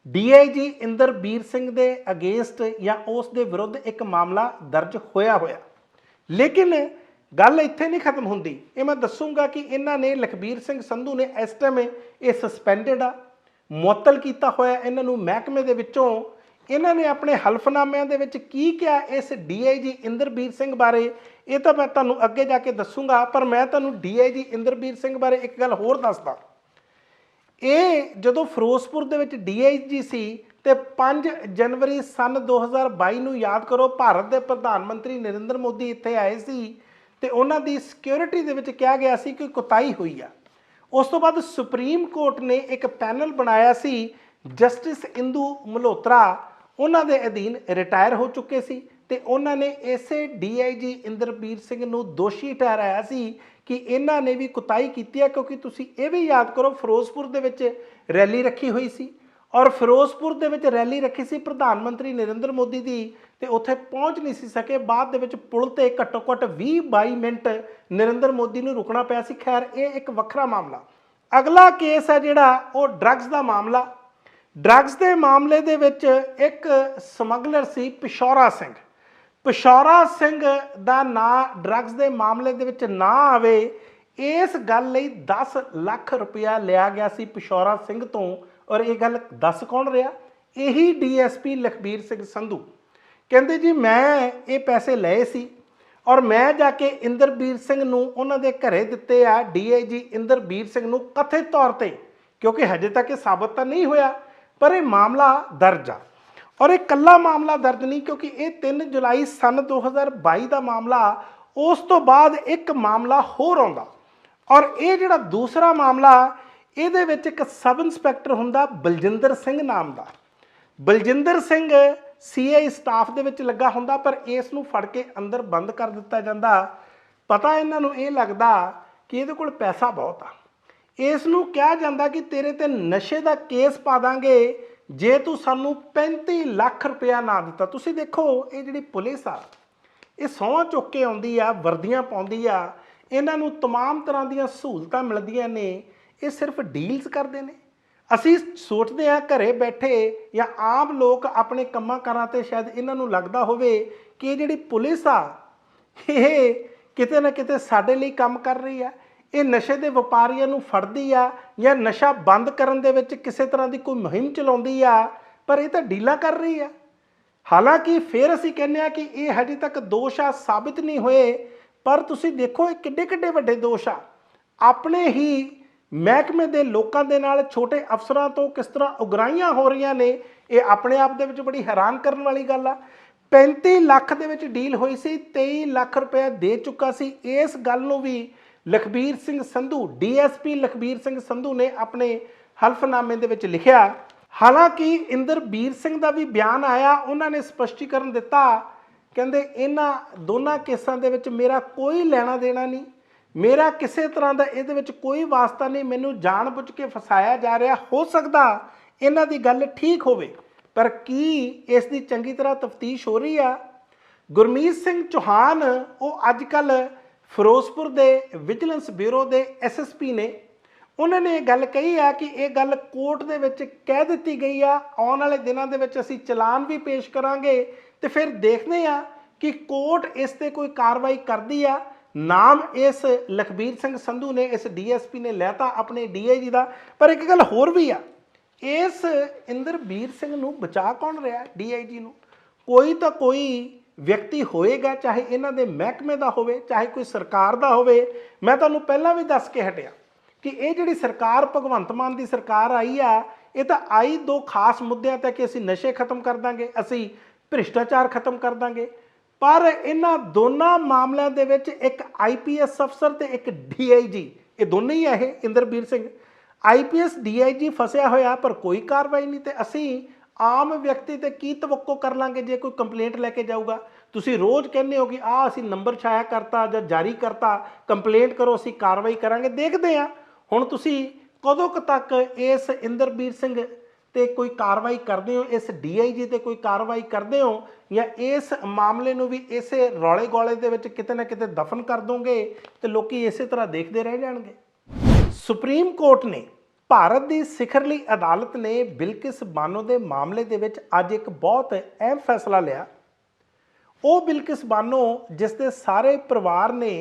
ਡੀਆਈਜੀ ਇੰਦਰਬੀਰ ਸਿੰਘ ਦੇ ਅਗੇਂਸਟ ਜਾਂ ਉਸ ਦੇ ਵਿਰੁੱਧ ਇੱਕ ਮਾਮਲਾ ਦਰਜ ਹੋਇਆ ਹੋਇਆ। ਲੇਕਿਨ ਗੱਲ ਇੱਥੇ ਨਹੀਂ ਖਤਮ ਹੁੰਦੀ। ਇਹ ਮੈਂ ਦੱਸੂਗਾ ਕਿ ਇਹਨਾਂ ਨੇ ਲਖਬੀਰ ਸਿੰਘ ਸੰਧੂ ਨੇ ਇਸ ਟਾਈਮ ਇਹ ਸਸਪੈਂਡਡ ਆ। ਮੁਅੱਤਲ ਕੀਤਾ ਹੋਇਆ ਇਹਨਾਂ ਨੂੰ ਮਹਿਕਮੇ ਦੇ ਵਿੱਚੋਂ, ਇਹਨਾਂ ਨੇ ਆਪਣੇ ਹਲਫਨਾਮਿਆਂ ਦੇ ਵਿੱਚ ਕੀ ਕਿਹਾ ਇਸ ਡੀਆਈਜੀ ਇੰਦਰਬੀਰ ਸਿੰਘ ਬਾਰੇ? ਇਹ ਤਾਂ ਮੈਂ ਤੁਹਾਨੂੰ ਅੱਗੇ ਜਾ ਕੇ ਦੱਸੂਗਾ, ਪਰ ਮੈਂ ਤੁਹਾਨੂੰ ਡੀਆਈਜੀ ਇੰਦਰਬੀਰ ਸਿੰਘ ਬਾਰੇ ਇੱਕ ਗੱਲ ਹੋਰ ਦੱਸਦਾ। ਇਹ ਜਦੋਂ ਫਿਰੋਜ਼ਪੁਰ ਦੇ ਵਿੱਚ ਡੀਆਈਜੀ ਸੀ ਤੇ 5 ਜਨਵਰੀ ਸਨ 2022 ਨੂੰ ਯਾਦ ਕਰੋ, ਭਾਰਤ ਦੇ ਪ੍ਰਧਾਨ ਮੰਤਰੀ ਨਰਿੰਦਰ ਮੋਦੀ ਇੱਥੇ ਆਏ ਸੀ ਤੇ ਉਹਨਾਂ ਦੀ ਸਿਕਿਉਰਿਟੀ ਦੇ ਵਿੱਚ ਕਿਹਾ ਗਿਆ ਸੀ ਕਿ ਕੁਤਾਈ ਹੋਈ ਆ। ਉਸ ਤੋਂ ਬਾਅਦ ਸੁਪਰੀਮ ਕੋਰਟ ਨੇ ਇੱਕ ਪੈਨਲ ਬਣਾਇਆ ਸੀ, ਜਸਟਿਸ ਇੰਦੂ ਮਲਹੋਤਰਾ। ਉਹਨਾਂ ਦੇ ਅਧੀਨ ਰਿਟਾਇਰ ਹੋ ਚੁੱਕੇ ਸੀ ਤੇ ਉਹਨਾਂ ਨੇ ਇਸੇ ਡੀਆਈਜੀ ਇੰਦਰਬੀਰ ਸਿੰਘ ਨੂੰ ਦੋਸ਼ੀ ਠਹਿਰਾਇਆ ਸੀ ਕਿ ਇਹਨਾਂ ਨੇ ਵੀ ਕੁਤਾਈ ਕੀਤੀ ਹੈ ਕਿਉਂਕਿ ਤੁਸੀਂ ਇਹ ਵੀ ਯਾਦ ਕਰੋ, ਫਿਰੋਜ਼ਪੁਰ ਦੇ ਵਿੱਚ ਰੈਲੀ ਰੱਖੀ ਹੋਈ ਸੀ। ਔਰ ਫਿਰੋਜ਼ਪੁਰ ਦੇ ਵਿੱਚ ਰੈਲੀ ਰੱਖੀ ਸੀ ਪ੍ਰਧਾਨ ਮੰਤਰੀ ਨਰਿੰਦਰ ਮੋਦੀ ਦੀ ਤੇ ਉੱਥੇ ਪਹੁੰਚ ਨਹੀਂ ਸੀ ਸਕੇ। ਬਾਅਦ ਦੇ ਵਿੱਚ ਪੁਲ ਤੇ ਘੱਟੋ ਘੱਟ 20 22 ਮਿੰਟ ਨਰਿੰਦਰ ਮੋਦੀ ਨੂੰ ਰੁਕਣਾ ਪਿਆ ਸੀ। ਖੈਰ, ਇਹ ਇੱਕ ਵੱਖਰਾ ਮਾਮਲਾ। ਅਗਲਾ ਕੇਸ ਹੈ ਜਿਹੜਾ, ਉਹ ਡਰੱਗਸ ਦਾ ਮਾਮਲਾ। ਡਰੱਗਸ ਦੇ ਮਾਮਲੇ ਦੇ ਵਿੱਚ ਇੱਕ ਸਮਗਲਰ ਸੀ ਪਿਸ਼ੌਰਾ ਸਿੰਘ। ਪਿਸ਼ੌਰਾ ਸਿੰਘ ਦਾ ਨਾਂ ਡਰੱਗਸ ਦੇ ਮਾਮਲੇ ਦੇ ਵਿੱਚ ਨਾ ਆਵੇ, ਇਸ ਗੱਲ ਲਈ 10 ਲੱਖ ਰੁਪਇਆ ਲਿਆ ਗਿਆ ਸੀ ਪਿਸ਼ੌਰਾ ਸਿੰਘ ਤੋਂ। ਔਰ ਇਹ ਗੱਲ ਦੱਸ ਕੌਣ ਰਿਹਾ? ਇਹੀ ਡੀਐਸਪੀ ਲਖਬੀਰ ਸਿੰਘ ਸੰਧੂ। ਕਹਿੰਦੇ ਜੀ, ਮੈਂ ਇਹ ਪੈਸੇ ਲਏ ਸੀ ਔਰ ਮੈਂ ਜਾ ਕੇ ਇੰਦਰਬੀਰ ਸਿੰਘ ਨੂੰ ਉਹਨਾਂ ਦੇ ਘਰੇ ਦਿੱਤੇ ਆ। ਡੀਆਈਜੀ ਇੰਦਰਬੀਰ ਸਿੰਘ ਨੂੰ ਕਥਿਤ ਤੌਰ ਤੇ, ਕਿਉਂਕਿ ਹਜੇ ਤੱਕ ਇਹ ਸਾਬਤ ਤਾਂ ਨਹੀਂ ਹੋਇਆ, ਪਰ ਇਹ ਮਾਮਲਾ ਦਰਜ ਆ। ਔਰ ਇਹ ਕੱਲਾ ਮਾਮਲਾ ਦਰਜ ਨਹੀਂ, ਕਿਉਂਕਿ ਇਹ 3 ਜੁਲਾਈ ਸਨ 2022 ਦਾ ਮਾਮਲਾ, ਉਸ ਤੋਂ ਬਾਅਦ ਇੱਕ ਮਾਮਲਾ ਹੋਰ ਆਉਂਦਾ। ਔਰ ਇਹ ਜਿਹੜਾ ਦੂਸਰਾ ਮਾਮਲਾ ਇਹਦੇ ਵਿੱਚ ਇੱਕ ਸਬ ਇੰਸਪੈਕਟਰ ਹੁੰਦਾ ਬਲਜਿੰਦਰ ਸਿੰਘ ਨਾਮ ਦਾ ਬਲਜਿੰਦਰ ਸਿੰਘ ਸੀਆਈ ਸਟਾਫ ਦੇ ਵਿੱਚ ਲੱਗਾ ਹੁੰਦਾ ਪਰ ਇਸ ਨੂੰ ਫੜ ਕੇ ਅੰਦਰ ਬੰਦ ਕਰ ਦਿੱਤਾ ਜਾਂਦਾ ਪਤਾ ਇਹਨਾਂ ਨੂੰ ਇਹ ਲੱਗਦਾ ਕਿ ਇਹਦੇ ਕੋਲ ਪੈਸਾ ਬਹੁਤ ਆ ਇਸ ਨੂੰ ਕਿਹਾ ਜਾਂਦਾ ਕਿ ਤੇਰੇ ਤੇ ਨਸ਼ੇ ਦਾ ਕੇਸ ਪਾ ਦਾਂਗੇ ਜੇ ਤੂੰ ਸਾਨੂੰ 35 ਲੱਖ ਰੁਪਇਆ ਨਾ ਦਿੱਤਾ ਤੁਸੀਂ ਦੇਖੋ ਇਹ ਜਿਹੜੀ ਪੁਲਿਸ ਆ ਇਹ ਸਹੁੰ ਚੁੱਕ ਕੇ ਆਉਂਦੀ ਆ ਵਰਦੀਆਂ ਪਾਉਂਦੀ ਆ ਇਹਨਾਂ ਨੂੰ तमाम ਤਰ੍ਹਾਂ ਦੀਆਂ ਸਹੂਲਤਾਂ ਮਿਲਦੀਆਂ ਨੇ ਇਹ ਸਿਰਫ ਡੀਲਸ ਕਰਦੇ ਨੇ। ਅਸੀਂ ਸੋਚਦੇ ਆ ਘਰੇ ਬੈਠੇ ਜਾਂ ਆਮ ਲੋਕ ਆਪਣੇ ਕੰਮਾਂ ਕਾਰਾਂ ਤੇ ਸ਼ਾਇਦ ਇਹਨਾਂ ਨੂੰ ਲੱਗਦਾ ਹੋਵੇ ਕਿ ਇਹ ਜਿਹੜੀ ਪੁਲਿਸ ਆ, ਇਹ ਕਿਤੇ ਨਾ ਕਿਤੇ ਸਾਡੇ ਲਈ ਕੰਮ ਕਰ ਰਹੀ ਆ। ਇਹ ਨਸ਼ੇ ਦੇ ਵਪਾਰੀਆਂ ਨੂੰ ਫੜਦੀ ਆ ਜਾਂ ਨਸ਼ਾ ਬੰਦ ਕਰਨ ਦੇ ਵਿੱਚ ਕਿਸੇ ਤਰ੍ਹਾਂ ਦੀ ਕੋਈ ਮੁਹਿੰਮ ਚਲਾਉਂਦੀ ਆ, ਪਰ ਇਹ ਤਾਂ ਡੀਲਾਂ ਕਰ ਰਹੀ ਆ। ਹਾਲਾਂਕਿ ਫਿਰ ਅਸੀਂ ਕਹਿੰਦੇ ਆ ਕਿ ਇਹ ਹਜੇ ਤੱਕ ਦੋਸ਼ ਆ ਸਾਬਿਤ ਨਹੀਂ ਹੋਏ, ਪਰ ਤੁਸੀਂ ਦੇਖੋ ਇਹ ਕਿੱਡੇ ਕਿੱਡੇ ਵੱਡੇ ਦੋਸ਼ ਆ। ਆਪਣੇ ਹੀ ਮਹਿਕਮੇ ਦੇ ਲੋਕਾਂ ਦੇ ਨਾਲ ਛੋਟੇ ਅਫਸਰਾਂ ਤੋਂ ਕਿਸ ਤਰ੍ਹਾਂ ਉਗਰਾਹੀਆਂ ਹੋ ਰਹੀਆਂ ਨੇ, ਇਹ ਆਪਣੇ ਆਪ ਦੇ ਵਿੱਚ ਬੜੀ ਹੈਰਾਨ ਕਰਨ ਵਾਲੀ ਗੱਲ ਆ। 35 ਲੱਖ ਦੇ ਵਿੱਚ ਡੀਲ ਹੋਈ ਸੀ 23 ਲੱਖ ਰੁਪਏ ਦੇ ਚੁੱਕਾ ਸੀ। ਇਸ ਗੱਲ ਨੂੰ ਵੀ ਲਖਬੀਰ ਸਿੰਘ ਸੰਧੂ, ਡੀਐਸਪੀ ਲਖਬੀਰ ਸਿੰਘ ਸੰਧੂ ਨੇ ਆਪਣੇ ਹਲਫਨਾਮੇ ਦੇ ਵਿੱਚ ਲਿਖਿਆ, ਹਾਲਾਂਕਿ ਇੰਦਰਬੀਰ ਸਿੰਘ ਦਾ ਵੀ ਬਿਆਨ ਆਇਆ, ਉਹਨਾਂ ਨੇ ਸਪਸ਼ਟੀਕਰਨ ਦਿੱਤਾ। ਕਹਿੰਦੇ, ਇਹਨਾਂ ਦੋਨਾਂ ਕੇਸਾਂ ਦੇ ਵਿੱਚ ਮੇਰਾ ਕੋਈ ਲੈਣਾ ਦੇਣਾ ਨਹੀਂ। ਮੇਰਾ ਕਿਸੇ ਤਰ੍ਹਾਂ ਦਾ ਇਹਦੇ ਵਿੱਚ ਕੋਈ ਵਾਸਤਾ ਨਹੀਂ, ਮੈਨੂੰ ਜਾਣਬੁੱਝ ਕੇ ਫਸਾਇਆ ਜਾ ਰਿਹਾ, ਹੋ ਸਕਦਾ ਇਹਨਾਂ ਦੀ ਗੱਲ ਠੀਕ ਹੋਵੇ, ਪਰ ਕੀ ਇਸ ਦੀ ਚੰਗੀ ਤਰ੍ਹਾਂ ਤਫਤੀਸ਼ ਹੋ ਰਹੀ ਆ? ਗੁਰਮੀਤ ਸਿੰਘ ਚੌਹਾਨ, ਉਹ ਅੱਜ ਕੱਲ ਫਿਰੋਜ਼ਪੁਰ ਦੇ ਵਿਜੀਲੈਂਸ ਬਿਊਰੋ ਦੇ ਐਸਐਸਪੀ ਨੇ। ਉਹਨਾਂ ਨੇ ਇਹ ਗੱਲ ਕਹੀ ਆ ਕਿ ਇਹ ਗੱਲ ਕੋਰਟ ਦੇ ਵਿੱਚ ਕਹਿ ਦਿੱਤੀ ਗਈ ਆ, ਆਉਣ ਵਾਲੇ ਦਿਨਾਂ ਦੇ ਵਿੱਚ ਅਸੀਂ ਚਲਾਨ ਵੀ ਪੇਸ਼ ਕਰਾਂਗੇ ਤੇ ਫਿਰ ਦੇਖਦੇ ਆ ਕਿ ਕੋਰਟ ਇਸ ਤੇ ਕੋਈ ਕਾਰਵਾਈ ਕਰਦੀ ਆ। ਨਾਮ ਇਸ ਲਖਬੀਰ ਸਿੰਘ ਸੰਧੂ ਨੇ, ਇਸ ਡੀਐਸਪੀ ਨੇ ਲੈਤਾ ਆਪਣੇ ਡੀਆਈਜੀ ਦਾ। ਪਰ ਇੱਕ ਗੱਲ ਹੋਰ ਵੀ ਆ, ਇਸ ਇੰਦਰਬੀਰ ਸਿੰਘ ਨੂੰ ਬਚਾ ਕੌਣ ਰਿਹਾ ਡੀਆਈਜੀ ਨੂੰ? ਕੋਈ ਤਾਂ ਕੋਈ ਵਿਅਕਤੀ ਹੋਏਗਾ, ਚਾਹੇ ਇਹਨਾਂ ਦੇ ਮਹਿਕਮੇ ਦਾ ਹੋਵੇ, ਚਾਹੇ ਕੋਈ ਸਰਕਾਰ ਦਾ ਹੋਵੇ। ਮੈਂ ਤੁਹਾਨੂੰ ਪਹਿਲਾਂ ਵੀ ਦੱਸ ਕੇ ਹਟਿਆ ਕਿ ਇਹ ਜਿਹੜੀ ਸਰਕਾਰ, ਭਗਵੰਤ ਮਾਨ ਦੀ ਸਰਕਾਰ ਆਈ ਆ, ਇਹ ਤਾਂ ਆਈ ਦੋ ਖਾਸ ਮੁੱਦਿਆਂ ਤੇ ਕਿ ਅਸੀਂ ਨਸ਼ੇ ਖਤਮ ਕਰ ਦਾਂਗੇ, ਅਸੀਂ ਭ੍ਰਿਸ਼ਟਾਚਾਰ ਖਤਮ ਕਰ ਦਾਂਗੇ। ਪਰ ਇਹਨਾਂ ਦੋਨਾਂ ਮਾਮਲਿਆਂ ਦੇ ਵਿੱਚ ਇੱਕ ਆਈਪੀਐਸ ਅਫਸਰ ਤੇ ਇੱਕ ਡੀਆਈਜੀ ਇਹ ਦੋਨੇ ਹੀ ਆ ਇਹ, ਇੰਦਰਬੀਰ ਸਿੰਘ। ਆਈਪੀਐਸ ਡੀਆਈਜੀ ਫਸਿਆ ਹੋਇਆ, ਪਰ ਕੋਈ ਕਾਰਵਾਈ ਨਹੀਂ ਤੇ ਅਸੀਂ ਆਮ ਵਿਅਕਤੀ ਤੇ ਕੀ ਤਵੱਕੋ ਕਰ ਲਾਂਗੇ ਜੇ ਕੋਈ ਕੰਪਲੇਂਟ ਲੈ ਕੇ ਜਾਊਗਾ? ਤੁਸੀਂ ਰੋਜ਼ ਕਹਿੰਦੇ ਹੋ ਕਿ ਆ ਅਸੀਂ ਨੰਬਰ ਛਾਇਆ ਕਰਤਾ ਜਾਂ ਜਾਰੀ ਕਰਤਾ, ਕੰਪਲੇਂਟ ਕਰੋ, ਅਸੀਂ ਕਾਰਵਾਈ ਕਰਾਂਗੇ। ਦੇਖਦੇ ਆ ਹੁਣ ਤੁਸੀਂ ਕਦੋਂ ਤੱਕ ਇਸ ਇੰਦਰਬੀਰ ਸਿੰਘ ਤੇ ਕੋਈ ਕਾਰਵਾਈ ਕਰਦੇ ਹੋ, ਇਸ ਡੀਆਈਜੀ ਤੇ ਕੋਈ ਕਾਰਵਾਈ ਕਰਦੇ ਹੋ ਜਾਂ ਇਸ ਮਾਮਲੇ ਨੂੰ ਵੀ ਇਸੇ ਰੌਲੇ ਗੋਲੇ ਦੇ ਵਿੱਚ ਕਿਤੇ ਨਾ ਕਿਤੇ ਦਫਨ ਕਰ ਦੋਗੇ ਤੇ ਲੋਕੀ ਇਸੇ ਤਰ੍ਹਾਂ ਦੇਖਦੇ ਰਹਿ ਜਾਣਗੇ? ਸੁਪਰੀਮ ਕੋਰਟ ਨੇ ਭਾਰਤ ਦੀ ਸਿਖਰਲੀ ਅਦਾਲਤ ਨੇ ਬਿਲਕਿਸ ਬਾਨੋ ਦੇ ਮਾਮਲੇ ਦੇ ਵਿੱਚ ਅੱਜ ਇੱਕ ਬਹੁਤ ਅਹਿਮ ਫੈਸਲਾ ਲਿਆ। ਉਹ ਬਿਲਕਿਸ ਬਾਨੋ ਜਿਸ ਦੇ ਸਾਰੇ ਪਰਿਵਾਰ ਨੇ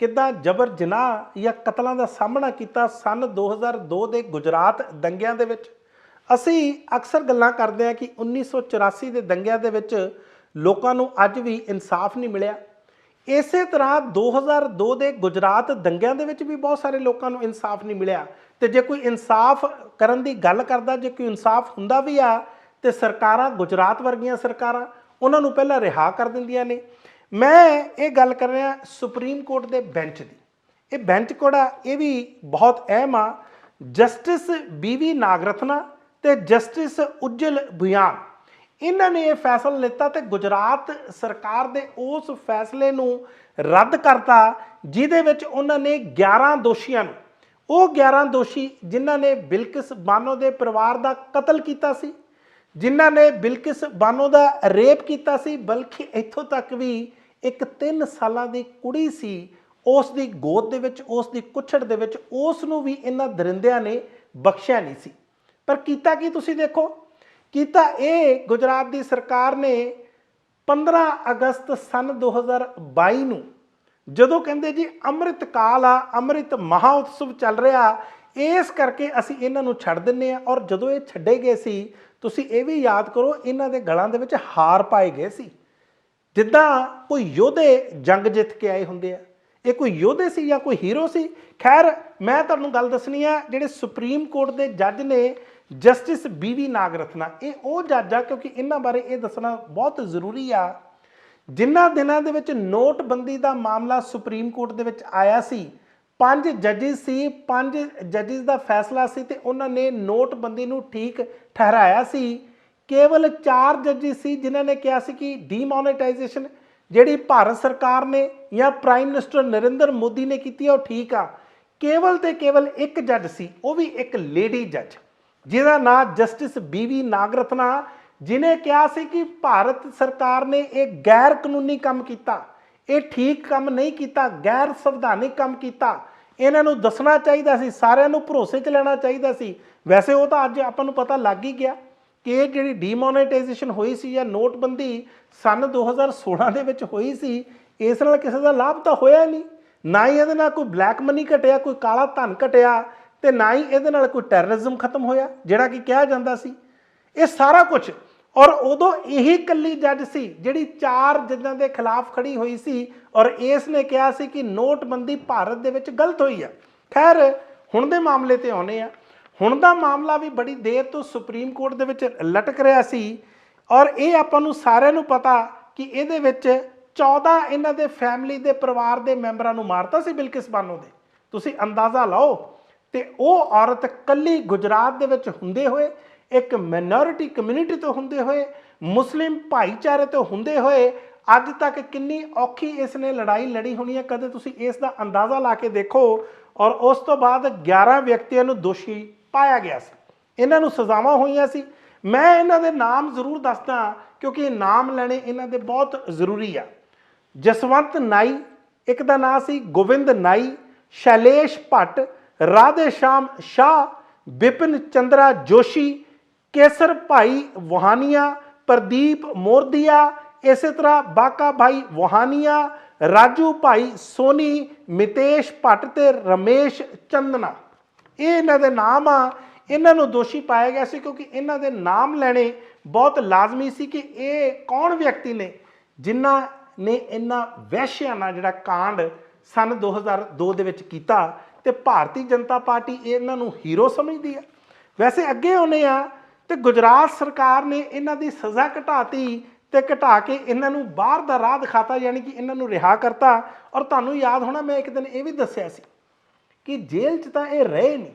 ਕਿੱਦਾਂ ਜਬਰ ਜਨਾਹ ਜਾਂ ਕਤਲਾਂ ਦਾ ਸਾਹਮਣਾ ਕੀਤਾ ਸਨ 2002 ਦੇ ਗੁਜਰਾਤ ਦੰਗਿਆਂ ਦੇ ਵਿੱਚ। ਅਸੀਂ ਅਕਸਰ ਗੱਲਾਂ ਕਰਦੇ ਹਾਂ ਕਿ 1984 ਦੇ ਦੰਗਿਆਂ ਦੇ ਵਿੱਚ ਲੋਕਾਂ ਨੂੰ ਅੱਜ ਵੀ ਇਨਸਾਫ ਨਹੀਂ ਮਿਲਿਆ। ਇਸੇ ਤਰ੍ਹਾਂ 2002 ਦੇ ਗੁਜਰਾਤ ਦੰਗਿਆਂ ਦੇ ਵਿੱਚ ਵੀ ਬਹੁਤ ਸਾਰੇ ਲੋਕਾਂ ਨੂੰ ਇਨਸਾਫ ਨਹੀਂ ਮਿਲਿਆ। ਤੇ ਜੇ ਕੋਈ ਇਨਸਾਫ ਕਰਨ ਦੀ ਗੱਲ ਕਰਦਾ, ਜੇ ਕੋਈ ਇਨਸਾਫ ਹੁੰਦਾ ਵੀ ਆ, ਤੇ ਸਰਕਾਰਾਂ ਗੁਜਰਾਤ ਵਰਗੀਆਂ ਸਰਕਾਰਾਂ ਉਹਨਾਂ ਨੂੰ ਪਹਿਲਾਂ ਰਿਹਾ ਕਰ ਦਿੰਦੀਆਂ ਨੇ। ਮੈਂ ਇਹ ਗੱਲ ਕਰ ਰਿਹਾ ਸੁਪਰੀਮ ਕੋਰਟ ਦੇ ਬੈਂਚ ਦੀ। ਇਹ ਬੈਂਚ ਕੋੜਾ ਇਹ ਵੀ ਬਹੁਤ ਅਹਿਮ ਆ। ਜਸਟਿਸ ਬੀਵੀ ਨਾਗਰਥਨਾ ਤੇ ਜਸਟਿਸ ਉਜਲ ਬੁਆਨ ਇਹਨਾਂ ਨੇ ਇਹ ਫੈਸਲਾ ਲਿੱਤਾ ਤੇ ਗੁਜਰਾਤ ਸਰਕਾਰ ਦੇ ਉਸ ਫੈਸਲੇ ਨੂੰ ਰੱਦ ਕਰਤਾ, ਜਿਹਦੇ ਵਿੱਚ ਉਹਨਾਂ ਨੇ 11 ਦੋਸ਼ੀਆਂ ਨੂੰ, ਉਹ 11 ਦੋਸ਼ੀ ਜਿਨ੍ਹਾਂ ਨੇ ਬਿਲਕਿਸ ਬਾਨੋ ਦੇ ਪਰਿਵਾਰ ਦਾ ਕਤਲ ਕੀਤਾ ਸੀ, ਜਿਨ੍ਹਾਂ ਨੇ ਬਿਲਕਿਸ ਬਾਨੋ ਦਾ ਰੇਪ ਕੀਤਾ ਸੀ, ਬਲਕਿ ਇੱਥੋਂ ਤੱਕ ਵੀ ਇੱਕ 3 ਸਾਲਾਂ ਦੀ ਕੁੜੀ ਸੀ, ਉਸ ਦੀ ਗੋਦ ਦੇ ਵਿੱਚ, ਉਸ ਦੀ ਕੁੱਛੜ ਦੇ ਵਿੱਚ, ਉਸ ਨੂੰ ਵੀ ਇਹਨਾਂ ਦਰਿੰਦਿਆਂ ਨੇ ਬਖਸ਼ਿਆ ਨਹੀਂ ਸੀ। ਪਰ ਕੀਤਾ ਕੀ ਤੁਸੀਂ ਦੇਖੋ? ਕੀਤਾ ਇਹ ਗੁਜਰਾਤ ਦੀ ਸਰਕਾਰ ਨੇ 15 ਅਗਸਤ ਸਨ 2022 ਨੂੰ ਜਦੋਂ ਕਹਿੰਦੇ ਜੀ ਅੰਮ੍ਰਿਤ ਕਾਲ ਆ, ਅੰਮ੍ਰਿਤ ਮਹਾ ਉਤਸਵ ਚੱਲ ਰਿਹਾ, ਇਸ ਕਰਕੇ ਅਸੀਂ ਇਹਨਾਂ ਨੂੰ ਛੱਡ ਦਿੰਨੇ ਆ ਔਰ ਜਦੋਂ ਇਹ ਛੱਡੇ ਗਏ ਸੀ, ਤੁਸੀਂ ਇਹ ਵੀ ਯਾਦ ਕਰੋ ਇਹਨਾਂ ਦੇ ਗਲਾਂ ਦੇ ਵਿੱਚ ਹਾਰ ਪਾਏ ਗਏ ਸੀ। ਜਿੱਦਾਂ ਕੋਈ ਯੋਧੇ ਜੰਗ ਜਿੱਤ ਕੇ ਆਏ ਹੁੰਦੇ ਆ। ਇਹ ਕੋਈ ਯੋਧੇ ਸੀ ਜਾਂ ਕੋਈ ਹੀਰੋ ਸੀ? ਖੈਰ, ਮੈਂ ਤੁਹਾਨੂੰ ਗੱਲ ਦੱਸਣੀ ਆ, ਜਿਹੜੇ ਸੁਪਰੀਮ ਕੋਰਟ ਦੇ ਜੱਜ ਨੇ ਜਸਟਿਸ ਬੀਵੀ ਨਾਗਰਤਨਾ ਇਹ ਉਹ ਜੱਜ ਆ ਕਿਉਂਕਿ ਇਹਨਾਂ ਬਾਰੇ ਇਹ ਦੱਸਣਾ ਬਹੁਤ ਜ਼ਰੂਰੀ ਆ। ਜਿਨ੍ਹਾਂ ਦਿਨਾਂ ਦੇ ਵਿੱਚ ਨੋਟਬੰਦੀ ਦਾ ਮਾਮਲਾ ਸੁਪਰੀਮ ਕੋਰਟ ਦੇ ਵਿੱਚ ਆਇਆ ਸੀ, ਪੰਜ ਜੱਜਿਸ ਸੀ, ਪੰਜ ਜੱਜਿਸ ਦਾ ਫੈਸਲਾ ਸੀ ਤੇ ਉਹਨਾਂ ਨੇ ਨੋਟਬੰਦੀ ਨੂੰ ਠੀਕ ਠਹਿਰਾਇਆ ਸੀ। ਕੇਵਲ ਚਾਰ ਜੱਜਿਸ ਸੀ ਜਿਨ੍ਹਾਂ ਨੇ ਕਿਹਾ ਸੀ ਕਿ ਡੀਮੋਨੇਟਾਈਜੇਸ਼ਨ ਜਿਹੜੀ ਭਾਰਤ ਸਰਕਾਰ ਨੇ ਜਾਂ ਪ੍ਰਾਈਮ ਮਿਨਿਸਟਰ ਨਰਿੰਦਰ ਮੋਦੀ ਨੇ ਕੀਤੀ ਆ, ਉਹ ਠੀਕ ਆ। ਕੇਵਲ ਤੇ ਕੇਵਲ ਇੱਕ ਜੱਜ ਸੀ, ਉਹ ਵੀ ਇੱਕ ਲੇਡੀ ਜੱਜ। ਜਿਹਦਾ ਨਾਮ ਜਸਟਿਸ ਬੀਵੀ ਨਾਗਰਤਨਾ ਜਿਨੇ ਕਿਹਾ ਸੀ ਕਿ ਭਾਰਤ ਸਰਕਾਰ ਨੇ ਇਹ ਗੈਰ ਕਾਨੂੰਨੀ ਕੰਮ ਕੀਤਾ। ਇਹ ਠੀਕ ਕੰਮ ਨਹੀਂ ਕੀਤਾ, ਗੈਰ ਸੰਵਿਧਾਨਿਕ ਕੰਮ ਕੀਤਾ। ਇਹਨਾਂ ਨੂੰ ਦੱਸਣਾ ਚਾਹੀਦਾ ਸੀ, ਸਾਰਿਆਂ ਨੂੰ ਭਰੋਸੇ 'ਚ ਲੈਣਾ ਚਾਹੀਦਾ ਸੀ। ਵੈਸੇ ਉਹ ਤਾਂ ਅੱਜ ਆਪਾਂ ਨੂੰ ਪਤਾ ਲੱਗ ਹੀ ਗਿਆ ਕਿ ਇਹ ਜਿਹੜੀ ਡੀਮੋਨੇਟਾਈਜੇਸ਼ਨ ਹੋਈ ਸੀ ਜਾਂ ਨੋਟਬੰਦੀ ਸਨ 2016 ਦੇ ਵਿੱਚ ਹੋਈ ਸੀ, ਇਸ ਨਾਲ ਕਿਸੇ ਦਾ ਲਾਭ ਤਾਂ ਹੋਇਆ ਨਹੀਂ। ਨਾ ਹੀ ਇਹਦੇ ਨਾਲ ਕੋਈ ਬਲੈਕ ਮਨੀ ਘਟਿਆ, ਕੋਈ ਕਾਲਾ ਧਨ ਘਟਿਆ ਤੇ ਨਾ ਹੀ ਇਹਦੇ ਨਾਲ ਕੋਈ ਟੈਰਰਿਜ਼ਮ ਖਤਮ ਹੋਇਆ, ਜਿਹੜਾ ਕਿ ਕਿਹਾ ਜਾਂਦਾ ਸੀ। ਇਹ ਸਾਰਾ ਕੁਝ ਔਰ ਉਦੋਂ ਇਹੀ ਕੱਲੀ ਜੱਜ ਸੀ, ਜਿਹੜੀ ਚਾਰ ਜੱਜਾਂ ਦੇ ਖਿਲਾਫ ਖੜੀ ਹੋਈ ਸੀ, ਔਰ ਇਸ ਨੇ ਕਿਹਾ ਸੀ ਕਿ ਨੋਟਬੰਦੀ ਭਾਰਤ ਦੇ ਵਿੱਚ ਗਲਤ ਹੋਈ ਆ। ਖੈਰ, ਹੁਣ ਦੇ ਮਾਮਲੇ ਤੇ ਆਉਨੇ ਆ। ਹੁਣ ਦਾ ਮਾਮਲਾ ਵੀ ਬੜੀ ਦੇਰ ਤੋਂ ਸੁਪਰੀਮ ਕੋਰਟ ਦੇ ਵਿੱਚ ਲਟਕ ਰਿਹਾ ਸੀ, ਔਰ ਇਹ ਆਪਾਂ ਨੂੰ ਸਾਰਿਆਂ ਨੂੰ ਪਤਾ ਕਿ ਇਹਦੇ ਵਿੱਚ 14 ਇਹਨਾਂ ਦੇ ਫੈਮਿਲੀ ਦੇ ਪਰਿਵਾਰ ਦੇ ਮੈਂਬਰਾਂ ਨੂੰ ਮਾਰਤਾ ਸੀ ਬਿਲਕਿਸ ਬਾਨੋ ਦੇ। ਤੁਸੀਂ ਅੰਦਾਜ਼ਾ ਲਾਓ ਤੇ ਉਹ ਔਰਤ ਕੱਲੀ ਗੁਜਰਾਤ ਦੇ ਵਿੱਚ ਹੁੰਦੇ ਹੋਏ, ਇੱਕ ਮਿਨੋਰਿਟੀ ਕਮਿਊਨਿਟੀ ਤੋਂ ਹੁੰਦੇ ਹੋਏ, ਮੁਸਲਿਮ ਭਾਈਚਾਰੇ ਤੋਂ ਹੁੰਦੇ ਹੋਏ, ਅੱਜ ਤੱਕ ਕਿੰਨੀ ਔਖੀ ਇਸ ਨੇ ਲੜਾਈ ਲੜੀ ਹੋਣੀ ਹੈ, ਕਦੇ ਤੁਸੀਂ ਇਸ ਦਾ ਅੰਦਾਜ਼ਾ ਲਾ ਕੇ ਦੇਖੋ। ਔਰ ਉਸ ਤੋਂ ਬਾਅਦ 11 ਵਿਅਕਤੀਆਂ ਨੂੰ ਦੋਸ਼ੀ ਪਾਇਆ ਗਿਆ ਸੀ। ਇਹਨਾਂ ਨੂੰ ਸਜ਼ਾਵਾਂ ਹੋਈਆਂ ਸੀ। ਮੈਂ ਇਹਨਾਂ ਦੇ ਨਾਮ ਜ਼ਰੂਰ ਦੱਸਦਾ, ਕਿਉਂਕਿ ਇਹ ਨਾਮ ਲੈਣੇ ਇਹਨਾਂ ਦੇ ਬਹੁਤ ਜ਼ਰੂਰੀ ਆ। ਜਸਵੰਤ ਨਾਈ, ਇੱਕ ਦਾ ਨਾਮ ਸੀ ਗੋਬਿੰਦ ਨਾਈ, ਸ਼ੈਲੇਸ਼ ਭੱਟ ਰਾਧੇ ਸ਼ਾਮ ਸ਼ਾਹ ਵਿਪਿਨ ਚੰਦਰਾ ਜੋਸ਼ੀ, ਕੇਸਰ ਭਾਈ ਵਹਾਨੀਆ, ਪ੍ਰਦੀਪ ਮੋਰਦੀਆ, ਇਸੇ ਤਰ੍ਹਾਂ ਬਾਕਾ ਭਾਈ ਵਹਾਨੀਆ, ਰਾਜੂ ਭਾਈ ਸੋਨੀ, ਮਿਤੇਸ਼ ਭੱਟ ਤੇ ਰਮੇਸ਼ ਚੰਦਨਾ। ਇਹ ਇਹਨਾਂ ਦੇ ਨਾਮ ਆ। ਇਹਨਾਂ ਨੂੰ ਦੋਸ਼ੀ ਪਾਇਆ ਗਿਆ ਸੀ ਕਿਉਂਕਿ ਇਹਨਾਂ ਦੇ ਨਾਮ ਲੈਣੇ ਬਹੁਤ ਲਾਜ਼ਮੀ ਸੀ ਕਿ ਇਹ ਕੌਣ ਵਿਅਕਤੀ ਨੇ ਜਿਨ੍ਹਾਂ ਨੇ ਇਹਨਾਂ ਵੈਸ਼ਿਆਂ ਨਾਲ ਜਿਹੜਾ ਕਾਂਡ ਸਨ 2002 ਦੇ ਵਿੱਚ ਕੀਤਾ ਤੇ ਭਾਰਤੀ ਜਨਤਾ ਪਾਰਟੀ ਇਹਨਾਂ ਨੂੰ ਹੀਰੋ ਸਮਝਦੀ ਆ। ਵੈਸੇ ਅੱਗੇ ਆਉਨੇ ਆ ਤੇ ਗੁਜਰਾਤ ਸਰਕਾਰ ਨੇ ਇਹਨਾਂ ਦੀ ਸਜ਼ਾ ਘਟਾਤੀ ਤੇ ਘਟਾ ਕੇ ਇਹਨਾਂ ਨੂੰ ਬਾਹਰ ਦਾ ਰਾਹ ਦਿਖਾਤਾ, ਯਾਨੀ ਕਿ ਇਹਨਾਂ ਨੂੰ ਰਿਹਾ ਕਰਤਾ। ਔਰ ਤੁਹਾਨੂੰ ਯਾਦ ਹੋਣਾ, ਮੈਂ ਇੱਕ ਦਿਨ ਇਹ ਵੀ ਦੱਸਿਆ ਸੀ ਕਿ ਜੇਲ੍ਹ 'ਚ ਤਾਂ ਇਹ ਰਹੇ ਨਹੀਂ।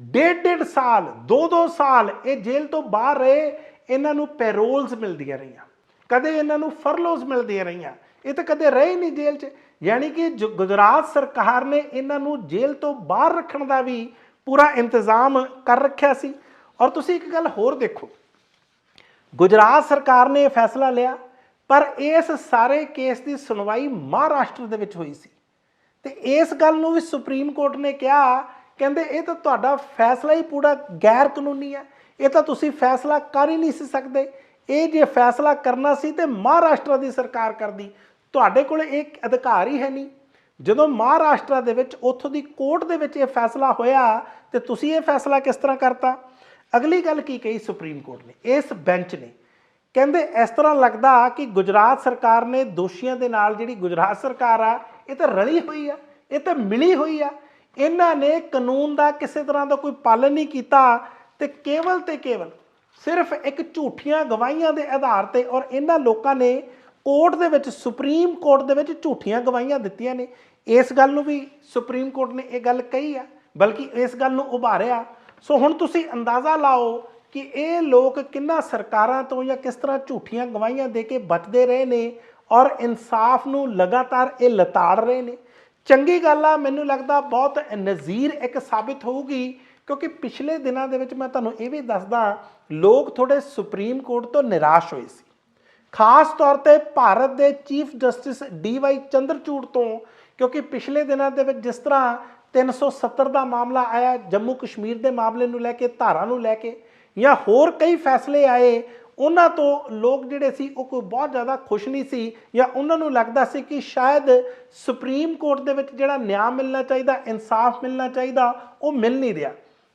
ਡੇਢ ਡੇਢ ਸਾਲ, ਦੋ ਦੋ ਸਾਲ ਇਹ ਜੇਲ੍ਹ ਤੋਂ ਬਾਹਰ ਰਹੇ, ਇਹਨਾਂ ਨੂੰ ਪੈਰੋਲਸ ਮਿਲਦੀਆਂ ਰਹੀਆਂ। ਕਦੇ ਇਹਨਾਂ ਨੂੰ ਫਰਲੋਜ਼ ਮਿਲਦੀਆਂ ਰਹੀਆਂ। ਇਹ ਤਾਂ ਕਦੇ ਰਹੇ ਨਹੀਂ ਜੇਲ੍ਹ 'ਚ। ਯਾਨੀ ਕਿ ਜੋ ਗੁਜਰਾਤ ਸਰਕਾਰ ਨੇ ਇਹਨਾਂ ਨੂੰ ਜੇਲ੍ਹ ਤੋਂ ਬਾਹਰ ਰੱਖਣ ਦਾ ਵੀ ਪੂਰਾ ਇੰਤਜ਼ਾਮ ਕਰ ਰੱਖਿਆ ਸੀ। ਔਰ ਤੁਸੀਂ ਇੱਕ ਗੱਲ ਹੋਰ ਦੇਖੋ, ਗੁਜਰਾਤ ਸਰਕਾਰ ਨੇ ਇਹ ਫੈਸਲਾ ਲਿਆ, ਪਰ ਇਸ ਸਾਰੇ ਕੇਸ ਦੀ ਸੁਣਵਾਈ ਮਹਾਰਾਸ਼ਟਰ ਦੇ ਵਿੱਚ ਹੋਈ ਸੀ। ਤੇ ਇਸ ਗੱਲ ਨੂੰ ਵੀ ਸੁਪਰੀਮ ਕੋਰਟ ਨੇ ਕਿਹਾ, ਕਹਿੰਦੇ ਇਹ ਤਾਂ ਤੁਹਾਡਾ ਫੈਸਲਾ ਹੀ ਪੂਰਾ ਗੈਰ ਕਾਨੂੰਨੀ ਹੈ, ਇਹ ਤਾਂ ਤੁਸੀਂ ਫੈਸਲਾ ਕਰ ਹੀ ਨਹੀਂ ਸੀ ਸਕਦੇ। ਇਹ ਜੇ ਫੈਸਲਾ ਕਰਨਾ ਸੀ ਤੇ ਮਹਾਰਾਸ਼ਟਰ ਦੀ ਸਰਕਾਰ ਕਰਦੀ। ਤੁਹਾਡੇ ਕੋਲ ਇਹ ਅਧਿਕਾਰ ਹੀ ਹੈ ਨਹੀਂ। ਜਦੋਂ ਮਹਾਰਾਸ਼ਟਰ ਦੇ ਵਿੱਚ ਉੱਥੋਂ ਦੀ ਕੋਰਟ ਦੇ ਵਿੱਚ ਇਹ ਫੈਸਲਾ ਹੋਇਆ, ਤੇ ਤੁਸੀਂ ਇਹ ਫੈਸਲਾ ਕਿਸ ਤਰ੍ਹਾਂ ਕਰਤਾ? ਅਗਲੀ ਗੱਲ ਕੀ ਕਹੀ ਸੁਪਰੀਮ ਕੋਰਟ ਨੇ? ਇਸ ਬੈਂਚ ਨੇ। ਕਹਿੰਦੇ ਇਸ ਤਰ੍ਹਾਂ ਲੱਗਦਾ ਕਿ ਗੁਜਰਾਤ ਸਰਕਾਰ ਨੇ ਦੋਸ਼ੀਆਂ ਦੇ ਨਾਲ ਜਿਹੜੀ ਗੁਜਰਾਤ ਸਰਕਾਰ ਆ, ਇਹ ਤਾਂ ਰਲੀ ਹੋਈ ਆ, ਇਹ ਤਾਂ ਮਿਲੀ ਹੋਈ ਆ। ਇਹਨਾਂ ਨੇ ਕਾਨੂੰਨ ਦਾ ਕਿਸੇ ਤਰ੍ਹਾਂ ਦਾ ਕੋਈ ਪਾਲਣ ਨਹੀਂ ਕੀਤਾ ਤੇ ਕੇਵਲ ਤੇ ਕੇਵਲ ਸਿਰਫ ਇੱਕ ਝੂਠੀਆਂ ਗਵਾਹੀਆਂ ਦੇ ਆਧਾਰ ਤੇ ਔਰ ਇਹਨਾਂ ਲੋਕਾਂ ਨੇ ਕੋਰਟ ਦੇ ਵਿੱਚ, ਸੁਪਰੀਮ ਕੋਰਟ ਦੇ ਵਿੱਚ ਝੂਠੀਆਂ ਗਵਾਹੀਆਂ ਦਿੱਤੀਆਂ ਨੇ। ਇਸ ਗੱਲ ਨੂੰ ਵੀ ਸੁਪਰੀਮ ਕੋਰਟ ਨੇ ਇਹ ਗੱਲ ਕਹੀ ਆ, ਬਲਕਿ ਇਸ ਗੱਲ ਨੂੰ ਉਭਾਰਿਆ। ਸੋ ਹੁਣ ਤੁਸੀਂ ਅੰਦਾਜ਼ਾ ਲਾਓ ਕਿ ਇਹ ਲੋਕ ਕਿੰਨਾ ਸਰਕਾਰਾਂ ਤੋਂ ਜਾਂ ਕਿਸ ਤਰ੍ਹਾਂ ਝੂਠੀਆਂ ਗਵਾਹੀਆਂ ਦੇ ਕੇ ਬਚਦੇ ਰਹੇ ਨੇ ਔਰ ਇਨਸਾਫ ਨੂੰ ਲਗਾਤਾਰ ਇਹ ਲਤਾੜ ਰਹੇ ਨੇ। ਚੰਗੀ ਗੱਲ ਆ, ਮੈਨੂੰ ਲੱਗਦਾ ਬਹੁਤ ਨਜ਼ੀਰ ਇੱਕ ਸਾਬਿਤ ਹੋਊਗੀ, ਕਿਉਂਕਿ ਪਿਛਲੇ ਦਿਨਾਂ ਦੇ ਵਿੱਚ ਮੈਂ ਤੁਹਾਨੂੰ ਇਹ ਵੀ ਦੱਸਦਾ, ਲੋਕ ਥੋੜੇ ਸੁਪਰੀਮ ਕੋਰਟ ਤੋਂ ਨਿਰਾਸ਼ ਹੋਏ ਸੀ। ਖਾਸ ਤੌਰ ਤੇ ਭਾਰਤ ਦੇ chief justice D Y Chandrachud ਤੋਂ, ਕਿਉਂਕਿ ਪਿਛਲੇ ਦਿਨਾਂ ਦੇ ਵਿੱਚ ਜਿਸ ਤਰ੍ਹਾਂ 370 ਦਾ ਮਾਮਲਾ ਆਇਆ, ਜੰਮੂ ਕਸ਼ਮੀਰ ਦੇ ਮਾਮਲੇ ਨੂੰ ਲੈ ਕੇ, ਧਾਰਾ ਨੂੰ ਲੈ ਕੇ, ਜਾਂ ਹੋਰ ਕਈ ਫੈਸਲੇ ਆਏ, ਉਹਨਾਂ ਤੋਂ ਲੋਕ ਜਿਹੜੇ ਸੀ, ਉਹ ਕੋਈ ਬਹੁਤ ਜ਼ਿਆਦਾ ਖੁਸ਼ ਨਹੀਂ ਸੀ, ਜਾਂ ਉਹਨਾਂ ਨੂੰ ਲੱਗਦਾ ਸੀ ਕਿ ਸ਼ਾਇਦ ਸੁਪਰੀਮ ਕੋਰਟ ਦੇ ਵਿੱਚ ਜਿਹੜਾ ਨਿਆਂ ਮਿਲਣਾ ਚਾਹੀਦਾ, ਇਨਸਾਫ ਮਿਲਣਾ ਚਾਹੀਦਾ, ਉਹ ਮਿਲ ਨਹੀਂ ਰਿਹਾ।